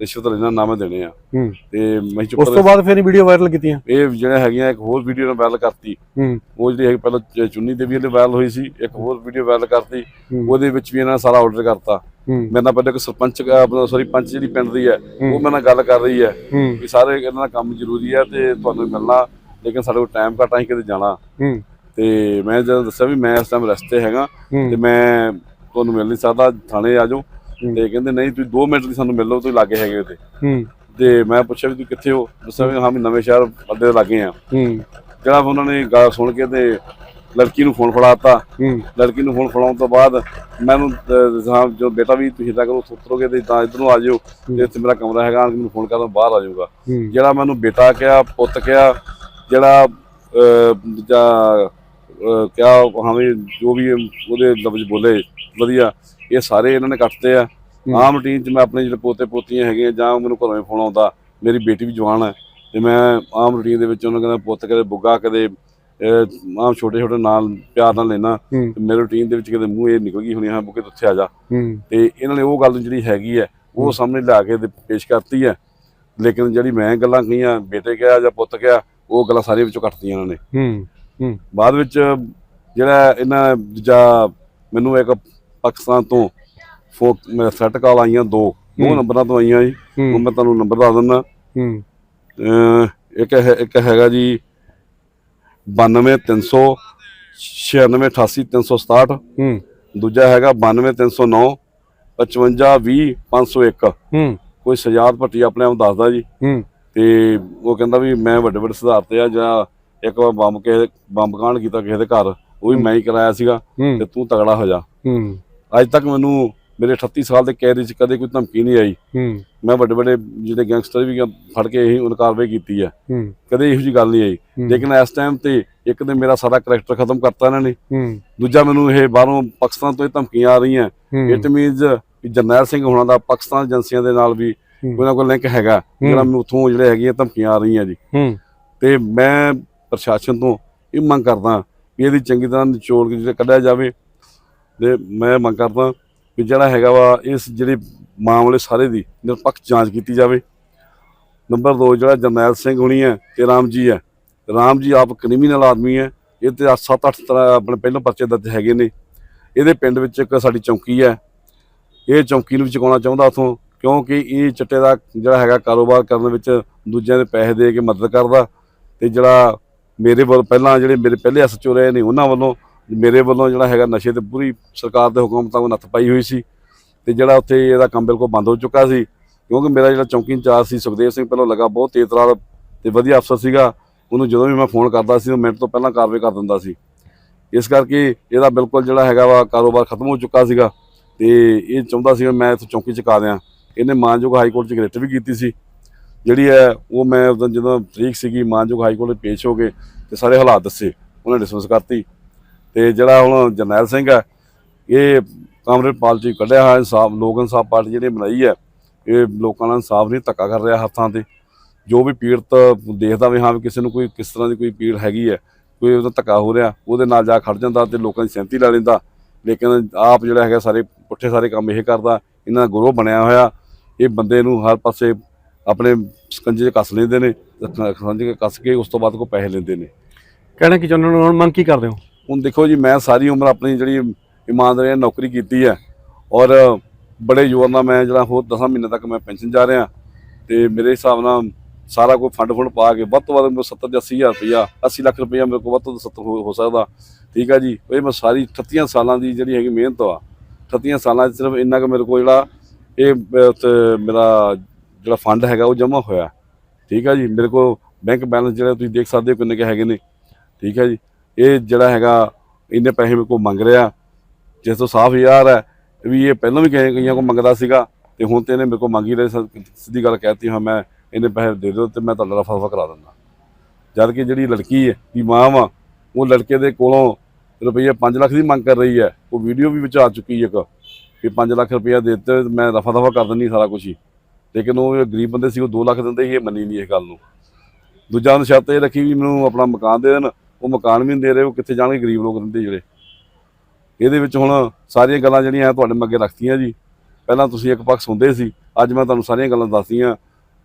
ਰਿਸ਼ਵਤ ਲੈਣਾ ਨਾ ਮੈਂ ਦੇਣੇ ਆ। ਹੂੰ। ਤੇ ਮੈਂ ਚੁੱਪ ਉਸ ਤੋਂ ਬਾਅਦ ਫਿਰ ਵੀਡੀਓ ਵਾਇਰਲ ਕੀਤੀਆਂ? ਇਹ ਜਿਹੜੇ ਹੈਗੀਆਂ ਇੱਕ ਹੋਰ ਵੀਡੀਓ ਨਾਲ ਵਾਇਰਲ ਕਰਤੀ। ਹੂੰ। ਉਹ ਜਿਹੜੀ ਹੈਗੀ ਪਹਿਲਾਂ ਚੁੰਨੀ ਦੇ ਵੀ ਇਹਦੇ ਵਾਇਰਲ ਹੋਈ ਸੀ ਇੱਕ ਹੋਰ ਵੀਡੀਓ ਵਾਇਰਲ ਕਰਤੀ। ਹੂੰ। ਉਹਦੇ ਵਿੱਚ ਵੀ ਇਹਨਾਂ ਸਾਰਾ ਆਰਡਰ ਕਰਤਾ। ਹੂੰ। ਮੇਰੇ ਨਾਲ ਪਹਿਲਾਂ ਇੱਕ ਸਰਪੰਚ ਆਪਣਾ ਸੌਰੀ ਪੰਚ ਜਿਹੜੀ ਪਿੰਡ ਦੀ ਹੈ ਉਹ ਮੇਰੇ ਨਾਲ ਗੱਲ ਕਰ ਰਹੀ ਹੈ ਹੂੰ। ਵੀ ਸਾਰੇ ਇਹਨਾਂ ਦਾ ਕੰਮ ਜ਼ਰੂਰੀ ਹੈ ਤੇ ਤੁਹਾਨੂੰ ਮਿਲਣਾ ਲੇਕਿਨ ਸਾਡੇ ਕੋਲ ਟਾਈਮ ਘੱਟ ਕਿਤੇ ਜਾਣਾ। ਹੂੰ। ਤੇ ਮੈਂ ਜਦੋਂ ਦੱਸਿਆ ਵੀ ਮੈਂ ਇਸ ਟਾਈਮ ਰਸਤੇ ਹੈਗਾ ਹੂੰ। ਤੇ ਮੈਂ ਤੁਹਾਨੂੰ ਮਿਲ ਨਹੀਂ ਸਕਦਾ ਥਾਣੇ ਆ ਜਾਓ। ਹੂੰ। ਤੇ ਕਹਿੰਦੇ ਨਹੀਂ ਤੁਸੀਂ 2 ਮਿੰਟ ਲਈ ਸਾਨੂੰ ਮਿਲ ਲਓ ਤੁਸੀਂ ਲਾਗੇ ਹੈਗੇ ਉੱਥੇ। ਹੂੰ। ਤੇ ਮੈਂ ਪੁੱਛਿਆ ਵੀ ਤੁਸੀਂ ਕਿੱਥੇ ਹੋ? ਦੱਸਿਆ ਵੀ ਹਾਂ ਨਵੇਂ ਸ਼ਹਿਰ ਅੱਡੇ ਦੇ ਲਾਗੇ ਆ ਹੂੰ। ਜਿਹੜਾ ਉਹਨਾਂ ਨੇ ਗੱਲ ਸੁਣ ਕੇ ਤੇ ਲੜਕੀ ਨੂੰ ਫੋਨ ਫੜਾਤਾ। ਹੂੰ। ਲੜਕੀ ਨੂੰ ਫੋਨ ਫੜਾਉਣ ਤੋਂ ਬਾਅਦ ਮੈਨੂੰ ਹਾਂ ਜੋ ਬੇਟਾ ਵੀ ਤੁਸੀਂ ਇਦਾਂ ਕਰੋ ਉਤਰੋਗੇ ਤੇ ਤਾਂ ਇੱਧਰ ਆ ਜਾਓ। ਤੇ ਇੱਥੇ ਮੇਰਾ ਕਮਰਾ ਹੈਗਾ ਮੈਨੂੰ ਫੋਨ ਕਰਦਾ ਬਾਹਰ ਆ ਜਾਊਗਾ। ਜਿਹੜਾ ਮੈਨੂੰ ਬੇਟਾ ਕਿਹਾ ਪੁੱਤ ਕਿਹਾ ਜਿਹੜਾ ਅਹ, ਕਿਹਾ ਹਾਂ ਵੀ ਜੋ ਵੀ ਉਹਦੇ ਲਫ਼ਜ਼ ਬੋਲੇ ਵਧੀਆ। ਇਹ ਸਾਰੇ ਇਹਨਾਂ ਨੇ ਕੱਟਤੇ ਆ। ਆਮ ਰੂਟੀਨ 'ਚ ਮੈਂ ਆਪਣੇ ਜਿਹੜੇ ਪੋਤੇ ਪੋਤੀਆਂ ਹੈਗੇ ਆ, ਜਾਂ ਮੈਨੂੰ ਘਰੋਂ ਫੋਨ ਆਉਂਦਾ ਮੇਰੀ ਬੇਟੀ ਵੀ ਜਵਾਨ ਹੈ ਤੇ ਮੈਂ ਆਮ ਰੂਟੀਨ ਦੇ ਵਿੱਚ ਉਹਨਾਂ ਕਹਿੰਦਾ ਪੁੱਤ ਕਦੇ ਬੁੱਗਾ ਕਦੇ ਆਮ ਛੋਟੇ ਛੋਟੇ ਨਾਲ ਪਿਆਰ ਨਾਲ ਲੈਣਾ ਮੇਰੇ ਰੂਟੀਨ ਦੇ ਵਿੱਚ ਕਿਤੇ ਮੂੰਹ ਇਹ ਨਿਕਲ ਗਈ ਹੋਣੀ ਹਾਂ ਬੁੱਕੇ ਉੱਥੇ ਆ ਜਾ। ਤੇ ਇਹਨਾਂ ਨੇ ਉਹ ਗੱਲ ਜਿਹੜੀ ਹੈਗੀ ਹੈ ਉਹ ਸਾਹਮਣੇ ਲਿਆ ਕੇ ਪੇਸ਼ ਕਰਤੀ ਹੈ। ਲੇਕਿਨ ਜਿਹੜੀ ਮੈਂ ਗੱਲਾਂ ਕਹੀਆਂ ਬੇਟੇ ਕਿਹਾ ਜਾਂ ਪੁੱਤ ਕਿਹਾ ਉਹ ਗੱਲਾਂ ਸਾਰੀਆਂ ਵਿੱਚੋਂ ਕੱਟਤੀਆਂ ਇਹਨਾਂ ਨੇ। ਹੂੰ ਹੂੰ। ਬਾਅਦ ਵਿੱਚ ਜਿਹੜਾ ਇਹਨਾਂ ਦੂਜਾ ਮੈਨੂੰ ਇੱਕ ਪਾਕਿਸਤਾਨ ਤੋਂ ਫੋ ਸੈੱਟ ਕਾਲ ਆਈਆਂ ਦੋ। ਦੋ। ਨੰਬਰਾਂ ਤੋਂ ਆਈਆਂ ਜੀ। ਉਹ ਮੈਂ ਤੁਹਾਨੂੰ ਨੰਬਰ ਦੱਸ ਦਿੰਦਾ। ਹੂੰ। ਇੱਕ ਹੈ ਇੱਕ ਹੈਗਾ ਜੀ 92300 9688367 ਹੂੰ। ਦੂਜਾ ਹੈਗਾ 92309 5520 ਹੂੰ। ਕੋਈ ਸਜਾਦ ਭੱਟੀ ਆਪਣੇ ਆਪ ਦੱਸਦਾ ਜੀ। ਹੂੰ। ਤੇ ਉਹ ਕਹਿੰਦਾ ਵੀ ਮੈਂ ਵੱਡੇ ਵੱਡੇ ਸੁਧਾਰ ਤੇ ਆ ਜਾਂ ਇੱਕ ਵਾਰ ਬੰਬ ਕਿਸੇ ਬੰਬ ਕਾਂਡ ਕੀਤਾ ਕਿਸੇ ਦੇ ਘਰ ਉਹ ਵੀ ਮੈਂ ਹੀ ਕਰਾਇਆ ਸੀਗਾ ਤੇ ਤੂੰ ਤਗੜਾ ਹੋ ਜਾ। ਹੂੰ। ਅੱਜ ਤੱਕ ਮੈਨੂੰ ਮੇਰੇ 38 ਸਾਲ ਦੇ ਕੈਰੀ 'ਚ ਕਦੇ ਕੋਈ ਧਮਕੀ ਨਹੀਂ ਆਈ। ਹੂੰ। ਮੈਂ ਵੱਡੇ ਵੱਡੇ ਜਿਹੜੇ ਗੈਂਗਸਟਰ ਵੀ ਫੜ ਕੇ ਇਹੀ ਉਹਨ ਕਾਰਵਾਈ ਕੀਤੀ ਹੂੰ। ਕਦੇ ਇਹੋ ਜੀ ਗੱਲ ਨਹੀਂ ਆਈ। ਲੇਕਿਨ ਇਸ ਟਾਈਮ ਤੇ ਇੱਕ ਤੇ ਮੇਰਾ ਸਾਰਾ ਕਰੈਕਟਰ ਖਤਮ ਕਰਤਾ ਇਹਨਾਂ ਨੇ। ਹੂੰ। ਦੂਜਾ ਮੈਨੂੰ ਇਹ ਬਾਹਰੋਂ ਪਾਕਿਸਤਾਨ ਤੋਂ ਇਹ ਧਮਕੀਆਂ ਆ ਰਹੀਆਂ। ਇਟ ਮੀਨਸ ਜਰਨੈਲ ਸਿੰਘ ਹੋਣਾ ਦਾ ਪਾਕਿਸਤਾਨ ਏਜੰਸੀਆਂ ਦੇ ਨਾਲ ਵੀ। ਕੋਈ ਨਾ ਕੋਈ ਲਿੰਕ ਹੈਗਾ ਜਿਹੜਾ ਮੈਨੂੰ ਉੱਥੋਂ ਜਿਹੜੇ ਹੈਗੀਆਂ ਧਮਕੀਆਂ ਆ ਰਹੀਆਂ ਜੀ। ਹੂੰ। ਤੇ ਮੈਂ ਪ੍ਰਸ਼ਾਸਨ ਤੋਂ ਇਹ ਮੰਗ ਕਰਦਾ ਵੀ ਇਹਦੀ ਚੰਗੀ ਤਰ੍ਹਾਂ ਨਿਚੋੜ ਕੇ ਜਿਹੜਾ ਕੱਢਿਆ ਜਾਵੇ। ਤੇ ਮੈਂ ਮੰਗ ਕਰਦਾ ਵੀ ਜਿਹੜਾ ਹੈਗਾ ਵਾ, ਇਸ ਜਿਹੜੇ ਮਾਮਲੇ ਸਾਰੇ ਦੀ ਨਿਰਪੱਖ ਜਾਂਚ ਕੀਤੀ ਜਾਵੇ। ਨੰਬਰ 2 ਜਿਹੜਾ ਜਰਨੈਲ ਸਿੰਘ ਹੋਣੀ ਹੈ ਤੇ ਰਾਮ ਜੀ ਹੈ। ਰਾਮ ਜੀ ਆਪ ਕ੍ਰਿਮੀਨਲ ਆਦਮੀ ਹੈ। ਇਹ ਤੇ 7-8 ਤਰ੍ਹਾਂ ਆਪਣੇ ਪਹਿਲਾਂ ਪਰਚੇ ਦਰਜ ਹੈਗੇ ਨੇ। ਇਹਦੇ ਪਿੰਡ ਵਿੱਚ ਇੱਕ ਸਾਡੀ ਚੌਂਕੀ ਹੈ। ਇਹ ਚੌਂਕੀ ਨੂੰ ਵੀ ਚੁਕਾਉਣਾ ਚਾਹੁੰਦਾ ਉਥੋਂ, ਕਿਉਂਕਿ ਇਹ ਚਿੱਟੇ ਦਾ ਜਿਹੜਾ ਹੈਗਾ ਕਾਰੋਬਾਰ ਕਰਨ ਵਿੱਚ ਦੂਜਿਆਂ ਦੇ ਪੈਸੇ ਦੇ ਕੇ ਮਦਦ ਕਰਦਾ ਤੇ ਜਿਹੜਾ ਮੇਰੇ ਵੱਲ, ਪਹਿਲਾਂ ਜਿਹੜੇ ਮੇਰੇ ਪਹਿਲੇ ਐਸਐਚਓ ਰਹੇ ਨੇ, ਉਹਨਾਂ ਵੱਲੋਂ ਮੇਰੇ ਵੱਲੋਂ ਜਿਹੜਾ ਹੈਗਾ ਨਸ਼ੇ ਤੇ ਪੂਰੀ ਸਰਕਾਰ ਦੇ ਹੁਕਮ ਮੁਤਾਬਕ ਨੱਥ ਪਾਈ ਹੋਈ ਸੀ ਤੇ ਜਿਹੜਾ ਉੱਥੇ ਇਹਦਾ ਕੰਮ ਬਿਲਕੁਲ ਬੰਦ ਹੋ ਚੁੱਕਾ ਸੀ, ਕਿਉਂਕਿ ਮੇਰਾ ਜਿਹੜਾ ਚੌਂਕੀ ਇੰਚਾਰਜ ਸੀ ਸੁਖਦੇਵ ਸਿੰਘ ਪਹਿਲਾਂ ਲੱਗਾ ਬਹੁਤ ਤੇਜ਼ ਤਰਾਰ ਤੇ ਵਧੀਆ ਅਫਸਰ ਸੀਗਾ, ਉਹਨੂੰ ਜਦੋਂ ਵੀ ਮੈਂ ਫੋਨ ਕਰਦਾ ਸੀ, ਉਹ ਮਿੰਟ ਤੋਂ ਪਹਿਲਾਂ ਕਾਰਵਾਈ ਕਰ ਦਿੰਦਾ ਸੀ। ਇਸ ਕਰਕੇ ਇਹਦਾ ਬਿਲਕੁਲ ਜਿਹੜਾ ਹੈਗਾ ਵਾ ਕਾਰੋਬਾਰ ਖਤਮ ਹੋ ਚੁੱਕਾ ਸੀਗਾ ਤੇ ਇਹ ਚਾਹੁੰਦਾ ਸੀ ਮੈਂ ਇੱਥੇ ਚੌਂਕੀ ਚੁਕਾ ਦਿਆਂ। ਇਹਨੇ ਮਾਨਯੋਗ ਹਾਈ ਕੋਰਟ 'ਚ ਗ੍ਰਿਟ ਵੀ ਕੀਤੀ ਸੀ। ਜਿਹੜੀ ਹੈ ਉਹ ਮੈਂ ਉਦੋਂ ਜਦੋਂ ਤਰੀਕ ਸੀਗੀ, ਮਾਨਯੋਗ ਹਾਈ ਕੋਰਟ ਵਿੱਚ ਪੇਸ਼ ਹੋ ਗਏ ਤੇ ਸਾਰੇ ਹਾਲਾਤ ਦੱਸੇ, ਉਹਨੇ ਡਿਸਮਿਸ ਕਰਤੀ। ਤੇ ਜਿਹੜਾ ਹੁਣ ਜਰਨੈਲ ਸਿੰਘ ਹੈ ਇਹ ਕਾਮਰੇਡ ਪਾਰਟੀ ਕੱਢਿਆ ਹੋਇਆ ਇਨਸਾਫ ਲੋਕ ਇਨਸਾਫ ਪਾਰਟੀ ਜਿਹੜੀ ਬਣਾਈ ਹੈ ਇਹ ਲੋਕਾਂ ਨਾਲ ਇਨਸਾਫ ਨਹੀਂ ਧੱਕਾ ਕਰ ਰਿਹਾ ਹੱਥਾਂ ਤੇ ਜੋ ਵੀ ਪੀੜਤ ਦੇਖਦਾ ਵੀ ਹਾਂ ਵੀ ਕਿਸੇ ਨੂੰ ਕੋਈ ਕਿਸ ਤਰ੍ਹਾਂ ਦੀ ਕੋਈ ਪੀੜ ਹੈਗੀ ਹੈ ਕੋਈ ਉਹਦਾ ਧੱਕਾ ਹੋ ਰਿਹਾ ਉਹਦੇ ਨਾਲ ਜਾ ਖੜ ਜਾਂਦਾ ਤੇ ਲੋਕਾਂ ਦੀ ਸਹਿਮਤੀ ਲੈ ਲੈਂਦਾ ਲੇਕਿਨ ਆਪ ਜਿਹੜਾ ਹੈਗਾ ਸਾਰੇ ਪੁੱਠੇ ਸਾਰੇ ਕੰਮ ਇਹ ਕਰਦਾ ਇਹਨਾਂ ਦਾ ਗਰੋਹ ਬਣਿਆ ਹੋਇਆ ਇਹ ਬੰਦੇ ਨੂੰ ਹਰ ਪਾਸੇ ਆਪਣੇ ਸਕੰਜੇ 'ਚ ਕੱਸ ਲੈਂਦੇ ਨੇ ਸਕੰਜੇ ਕੱਸ ਕੇ ਉਸ ਤੋਂ ਬਾਅਦ ਕੋ ਪੈਸੇ ਲੈਂਦੇ ਨੇ ਕਹਿਣਾ ਕਿ ਚਾਹੁੰਦੇ ਹੋ ਹੁਣ ਮੰਗ ਕੀ ਕਰਦੇ ਹੋ ਹੁਣ ਦੇਖੋ ਜੀ, ਮੈਂ ਸਾਰੀ ਉਮਰ ਆਪਣੀ ਜਿਹੜੀ ਇਮਾਨਦਾਰੀ ਨਾਲ ਨੌਕਰੀ ਕੀਤੀ ਹੈ ਔਰ ਬੜੇ ਜ਼ੋਰ ਨਾਲ ਮੈਂ ਜਿਹੜਾ ਹੋਰ 10 ਮਹੀਨੇ ਤੱਕ ਮੈਂ ਪੈਨਸ਼ਨ ਜਾ ਰਿਹਾ ਤੇ ਮੇਰੇ ਹਿਸਾਬ ਨਾਲ ਸਾਰਾ ਕੋਈ ਫੰਡ ਫੰਡ ਪਾ ਕੇ ਵੱਧ ਤੋਂ ਵੱਧ ਮੈਨੂੰ 70 ਜਾਂ 80 ਹਜ਼ਾਰ ਰੁਪਇਆ 80 ਲੱਖ ਰੁਪਇਆ ਮੇਰੇ ਕੋਲ ਵੱਧ ਤੋਂ ਵੱਧ 70 ਹੋ ਸਕਦਾ। ਠੀਕ ਹੈ ਜੀ? ਇਹ ਮੈਂ ਸਾਰੀ 38 ਸਾਲਾਂ ਦੀ ਜਿਹੜੀ ਹੈਗੀ ਮਿਹਨਤ ਆ। 38 ਸਾਲਾਂ 'ਚ ਸਿਰਫ ਇੰਨਾ ਕੁ ਮੇਰੇ ਕੋਲ ਜਿਹੜਾ ਇਹ ਉੱਥੇ ਮੇਰਾ ਜਿਹੜਾ ਫੰਡ ਹੈਗਾ ਉਹ ਜਮ੍ਹਾਂ ਹੋਇਆ। ਠੀਕ ਹੈ ਜੀ? ਮੇਰੇ ਕੋਲ ਬੈਂਕ ਬੈਲੈਂਸ ਜਿਹੜਾ ਤੁਸੀਂ ਦੇਖ ਸਕਦੇ ਹੋ ਕਿੰਨੇ ਕੁ ਹੈਗੇ ਨੇ। ਠੀਕ ਹੈ ਜੀ? ਇਹ ਜਿਹੜਾ ਹੈਗਾ, ਇੰਨੇ ਪੈਸੇ ਮੇਰੇ ਕੋਲ ਮੰਗ ਰਿਹਾ। ਜਿਸ ਤੋਂ ਸਾਫ਼ ਯਾਰ ਹੈ ਵੀ ਇਹ ਪਹਿਲਾਂ ਵੀ ਕਈ ਕਈਆਂ ਕੋਲ ਮੰਗਦਾ ਸੀਗਾ ਤੇ ਹੁਣ ਤੇ ਇਹਨੇ ਮੇਰੇ ਕੋਲ ਮੰਗੀ ਰਹੇ ਸਿੱਧੀ ਗੱਲ ਕਹਿਤੀ, ਹਾਂ ਮੈਂ ਇਹਨੇ ਪੈਸੇ ਦੇ ਦਿਓ ਤੇ ਮੈਂ ਤੁਹਾਡਾ ਰਫਾ ਦਫਾ ਕਰਾ ਦਿੰਦਾ। ਜਦ ਕਿ ਜਿਹੜੀ ਲੜਕੀ ਹੈ, ਵੀ ਮਾਂ ਵਾ, ਉਹ ਲੜਕੇ ਦੇ ਕੋਲੋਂ ਰੁਪਈਆ 5 ਲੱਖ ਦੀ ਮੰਗ ਕਰ ਰਹੀ ਹੈ। ਉਹ ਵੀਡੀਓ ਵੀ ਵਿੱਚ ਆ ਚੁੱਕੀ ਇੱਕ ਕਿ 5 ਲੱਖ ਰੁਪਈਆ ਦੇ ਦਿੱਤੇ ਮੈਂ ਰਫਾ ਦਫਾ ਕਰ ਦਿੰਦੀ ਸਾਰਾ ਕੁਝ ਹੀ। ਲੇਕਿਨ ਉਹ ਗਰੀਬ ਬੰਦੇ ਸੀ, ਉਹ 2 ਲੱਖ ਦਿੰਦੇ ਸੀ, ਇਹ ਮੰਨੀ ਨਹੀਂ ਇਸ ਗੱਲ ਨੂੰ। ਦੂਜਾ ਉਹਨੇ ਸ਼ਰਤ ਇਹ ਰੱਖੀ ਵੀ ਮੈਨੂੰ ਆਪਣਾ ਮਕਾਨ ਦੇ ਦੇਣ। ਉਹ ਮਕਾਨ ਵੀ ਨਹੀਂ ਦੇ ਰਹੇ, ਉਹ ਕਿੱਥੇ ਜਾਣਗੇ ਗਰੀਬ ਲੋਕ ਰਹਿੰਦੇ ਜਿਹੜੇ। ਇਹਦੇ ਵਿੱਚ ਹੁਣ ਸਾਰੀਆਂ ਗੱਲਾਂ ਜਿਹੜੀਆਂ ਹੈ ਤੁਹਾਡੇ ਅੱਗੇ ਰੱਖਤੀਆਂ ਜੀ। ਪਹਿਲਾਂ ਤੁਸੀਂ ਇੱਕ ਪੱਖ ਸੁਣਦੇ ਸੀ, ਅੱਜ ਮੈਂ ਤੁਹਾਨੂੰ ਸਾਰੀਆਂ ਗੱਲਾਂ ਦੱਸਤੀਆਂ।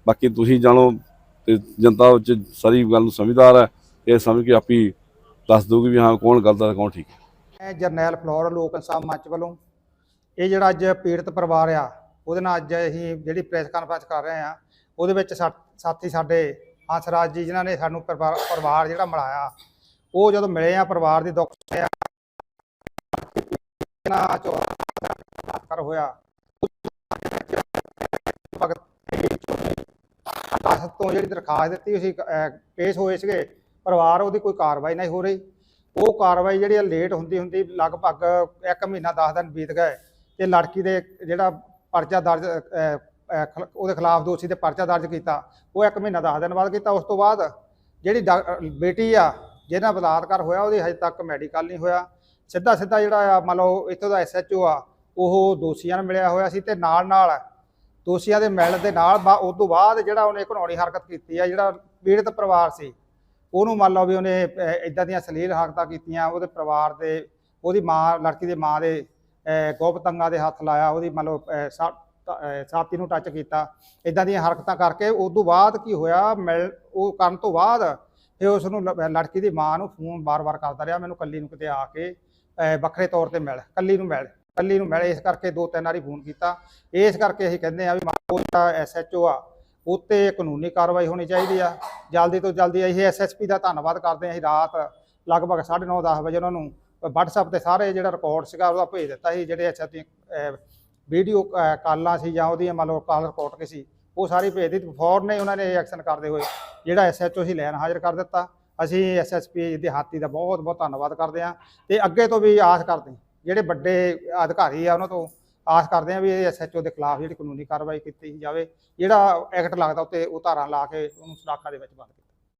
ਬਾਕੀ ਤੁਸੀਂ ਜਾਣੋ ਤੇ ਜਨਤਾ ਵਿੱਚ ਸਾਰੀ ਗੱਲ ਨੂੰ ਸਮਝਦਾਰ ਹੈ, ਇਹ ਸਮਝ ਕੇ ਆਪੀ ਦੱਸ ਦੂਗੀ ਵੀ ਹਾਂ ਕੌਣ ਗਲਤ ਹੈ ਕੌਣ ਠੀਕ ਹੈ। ਜਰਨੈਲ ਫਲੋਰ ਲੋਕ ਇਨਸਾਫ ਮੰਚ ਵੱਲੋਂ, ਇਹ ਜਿਹੜਾ ਅੱਜ ਪੀੜਤ ਪਰਿਵਾਰ ਆ, ਉਹਦੇ ਨਾਲ ਅੱਜ ਅਸੀਂ ਜਿਹੜੀ ਪ੍ਰੈਸ ਕਾਨਫਰੰਸ ਕਰ ਰਹੇ ਆ ਉਹਦੇ ਵਿੱਚ ਸਾਥੀ ਸਾਡੇ ਹੰਸਰਾਜ ਜੀ, ਜਿਨ੍ਹਾਂ ਨੇ ਸਾਨੂੰ ਪਰਿਵਾਰ ਜਿਹੜਾ ਮਿਲਾਇਆ ਉਹ ਜਦੋਂ ਮਿਲੇ ਆ ਪਰਿਵਾਰ ਦੀ ਦੁੱਖ ਸੁਣਿਆ ਨਾ ਕਰ ਹੋਇਆ। ਭਗਤ ਦਸ ਤੋਂ ਜਿਹੜੀ ਦਰਖਾਸਤ ਦਿੱਤੀ ਸੀ ਪੇਸ਼ ਹੋਏ ਸੀਗੇ। ਪਰਿਵਾਰ ਉਹਦੀ ਕੋਈ ਕਾਰਵਾਈ ਨਹੀਂ ਹੋ ਰਹੀ। ਉਹ ਕਾਰਵਾਈ ਜਿਹੜੀ ਆ ਲੇਟ ਹੁੰਦੀ ਹੁੰਦੀ ਲਗਭਗ 1 ਮਹੀਨਾ 10 ਦਿਨ ਬੀਤ ਗਏ ਤੇ ਲੜਕੀ ਦੇ ਜਿਹੜਾ ਪਰਚਾ ਦਰਜ ਅਹ, ਉਹਦੇ ਖਿਲਾਫ ਦੋਸ਼ੀ ਤੇ ਪਰਚਾ ਦਰਜ ਕੀਤਾ। ਉਹ 1 ਮਹੀਨਾ 10 ਦਿਨ ਬਾਅਦ ਕੀਤਾ। ਉਸ ਤੋਂ ਬਾਅਦ ਜਿਹੜੀ ਡਾ- ਬੇਟੀ ਆ ਜਿਹਨਾਂ ਬਲਾਤਕਾਰ ਹੋਇਆ ਉਹਦੀ ਹਜੇ ਤੱਕ ਮੈਡੀਕਲ ਨਹੀਂ ਹੋਇਆ। ਸਿੱਧਾ ਸਿੱਧਾ ਜਿਹੜਾ ਆ ਮੰਨ ਲਓ ਇੱਥੋਂ ਦਾ ਐਸਐਚਓ ਆ ਉਹ ਦੋਸ਼ੀਆਂ ਨੂੰ ਮਿਲਿਆ ਹੋਇਆ ਸੀ ਤੇ ਨਾਲ ਨਾਲ ਦੋਸ਼ੀਆਂ ਦੇ ਮਿਲਣ ਦੇ ਨਾਲ ਬਾ ਉਸ ਤੋਂ ਬਾਅਦ ਜਿਹੜਾ ਉਹਨੇ ਘਿਨੌਣੀ ਹਰਕਤ ਕੀਤੀ ਆ ਜਿਹੜਾ ਪੀੜਤ ਪਰਿਵਾਰ ਸੀ ਉਹਨੂੰ ਮੰਨ ਲਓ ਵੀ ਉਹਨੇ ਇਦਾਂ ਦੀਆਂ ਸਲੀਲ ਹਰਕਤਾਂ ਕੀਤੀਆਂ ਉਹਦੇ ਪਰਿਵਾਰ ਦੇ ਉਹਦੀ ਮਾਂ ਲੜਕੀ ਦੇ ਮਾਂ ਦੇ ਅਹ, ਗੁਪਤੰਗਾਂ ਦੇ ਹੱਥ ਲਾਇਆ ਉਹਦੀ ਮੰਨ ਲਓ ਸਾਥੀ ਨੂੰ ਟੱਚ ਕੀਤਾ ਇਦਾਂ ਦੀਆਂ ਹਰਕਤਾਂ ਕਰਕੇ ਉਸ ਤੋਂ ਬਾਅਦ ਕੀ ਹੋਇਆ ਮਿਲ ਉਹ ਕਰਨ ਤੋਂ ਬਾਅਦ ਫਿਰ ਉਸ ਨੂੰ ਲ- ਲੜਕੀ ਦੀ ਮਾਂ ਨੂੰ ਫੋਨ ਬਾਰ-ਬਾਰ ਕਰਦਾ ਰਿਹਾ, ਮੈਨੂੰ ਕੱਲੀ ਨੂੰ ਕਿਤੇ ਆ ਕੇ ਵੱਖਰੇ ਤੌਰ ਤੇ ਮਿਲ, ਕੱਲੀ ਨੂੰ ਮਿਲ, ਕੱਲੀ ਨੂੰ ਮਿਲ, ਇਸ ਕਰਕੇ ਦੋ ਤਿੰਨ ਵਾਰੀ ਫੋਨ ਕੀਤਾ। ਇਸ ਕਰਕੇ ਅਸੀਂ ਕਹਿੰਦੇ ਆ ਵੀ ਉਹ ਜਿਹੜਾ ਐਸਐਚਓ ਆ, ਉੱਤੇ ਕਾਨੂੰਨੀ ਕਾਰਵਾਈ ਹੋਣੀ ਚਾਹੀਦੀ ਆ। ਜਲਦੀ ਤੋਂ ਜਲਦੀ ਅਸੀਂ ਐਸਐਸਪੀ ਦਾ ਧੰਨਵਾਦ ਕਰਦੇ ਹਾਂ। ਅਸੀਂ ਰਾਤ ਲਗਭਗ 9:30 10 ਵਜੇ ਉਹਨਾਂ ਨੂੰ WhatsApp ਤੇ ਸਾਰੇ ਜਿਹੜਾ ਰਿਕਾਰਡ ਸੀਗਾ ਉਹਦਾ ਭੇਜ ਦਿੱਤਾ ਸੀ, ਜਿਹੜੇ ਐਸਐਸਪੀ ਵੀਡੀਓ ਕਾਲਾਂ ਸੀ ਜਾਂ ਉਹਦੀਆਂ ਮੰਨ ਲਓ ਕਾਲ ਰਿਕਾਰਡ ਕੇ ਸੀ। ਉਹ ਸਾਰੀ ਭੇਜ ਦਿੱਤੀ। ਫੌਰਨ ਨੇ ਉਹਨਾਂ ਨੇ ਐਕਸ਼ਨ ਕਰਦੇ ਹੋਏ ਜਿਹੜਾ ਐਸਐਚਓ ਸੀ ਲੈਣ ਹਾਜ਼ਰ ਕਰ ਦਿੱਤਾ। ਅਸੀਂ ਐਸਐਸਪੀ ਦੇ ਹਾਤੀ ਦਾ ਬਹੁਤ ਬਹੁਤ ਧੰਨਵਾਦ ਕਰਦੇ ਹਾਂ। ਤੇ ਅੱਗੇ ਤੋਂ ਵੀ ਆਸ ਕਰਦੇ ਜਿਹੜੇ ਵੱਡੇ ਅਧਿਕਾਰੀ ਆ ਉਹਨਾਂ ਤੋਂ ਆਸ ਕਰਦੇ ਹਾਂ ਵੀ ਇਹ ਐਸਐਚਓ ਦੇ ਖਿਲਾਫ ਜਿਹੜੀ ਕਾਨੂੰਨੀ ਕਾਰਵਾਈ ਕੀਤੀ ਜਾਵੇ। ਜਿਹੜਾ ਐਕਟ ਲੱਗਦਾ ਉੱਤੇ ਉਹ ਧਾਰਾ ਲਾ ਕੇ ਉਹਨੂੰ ਸਲਾਖਾਂ ਦੇ ਵਿੱਚ ਬੰਦ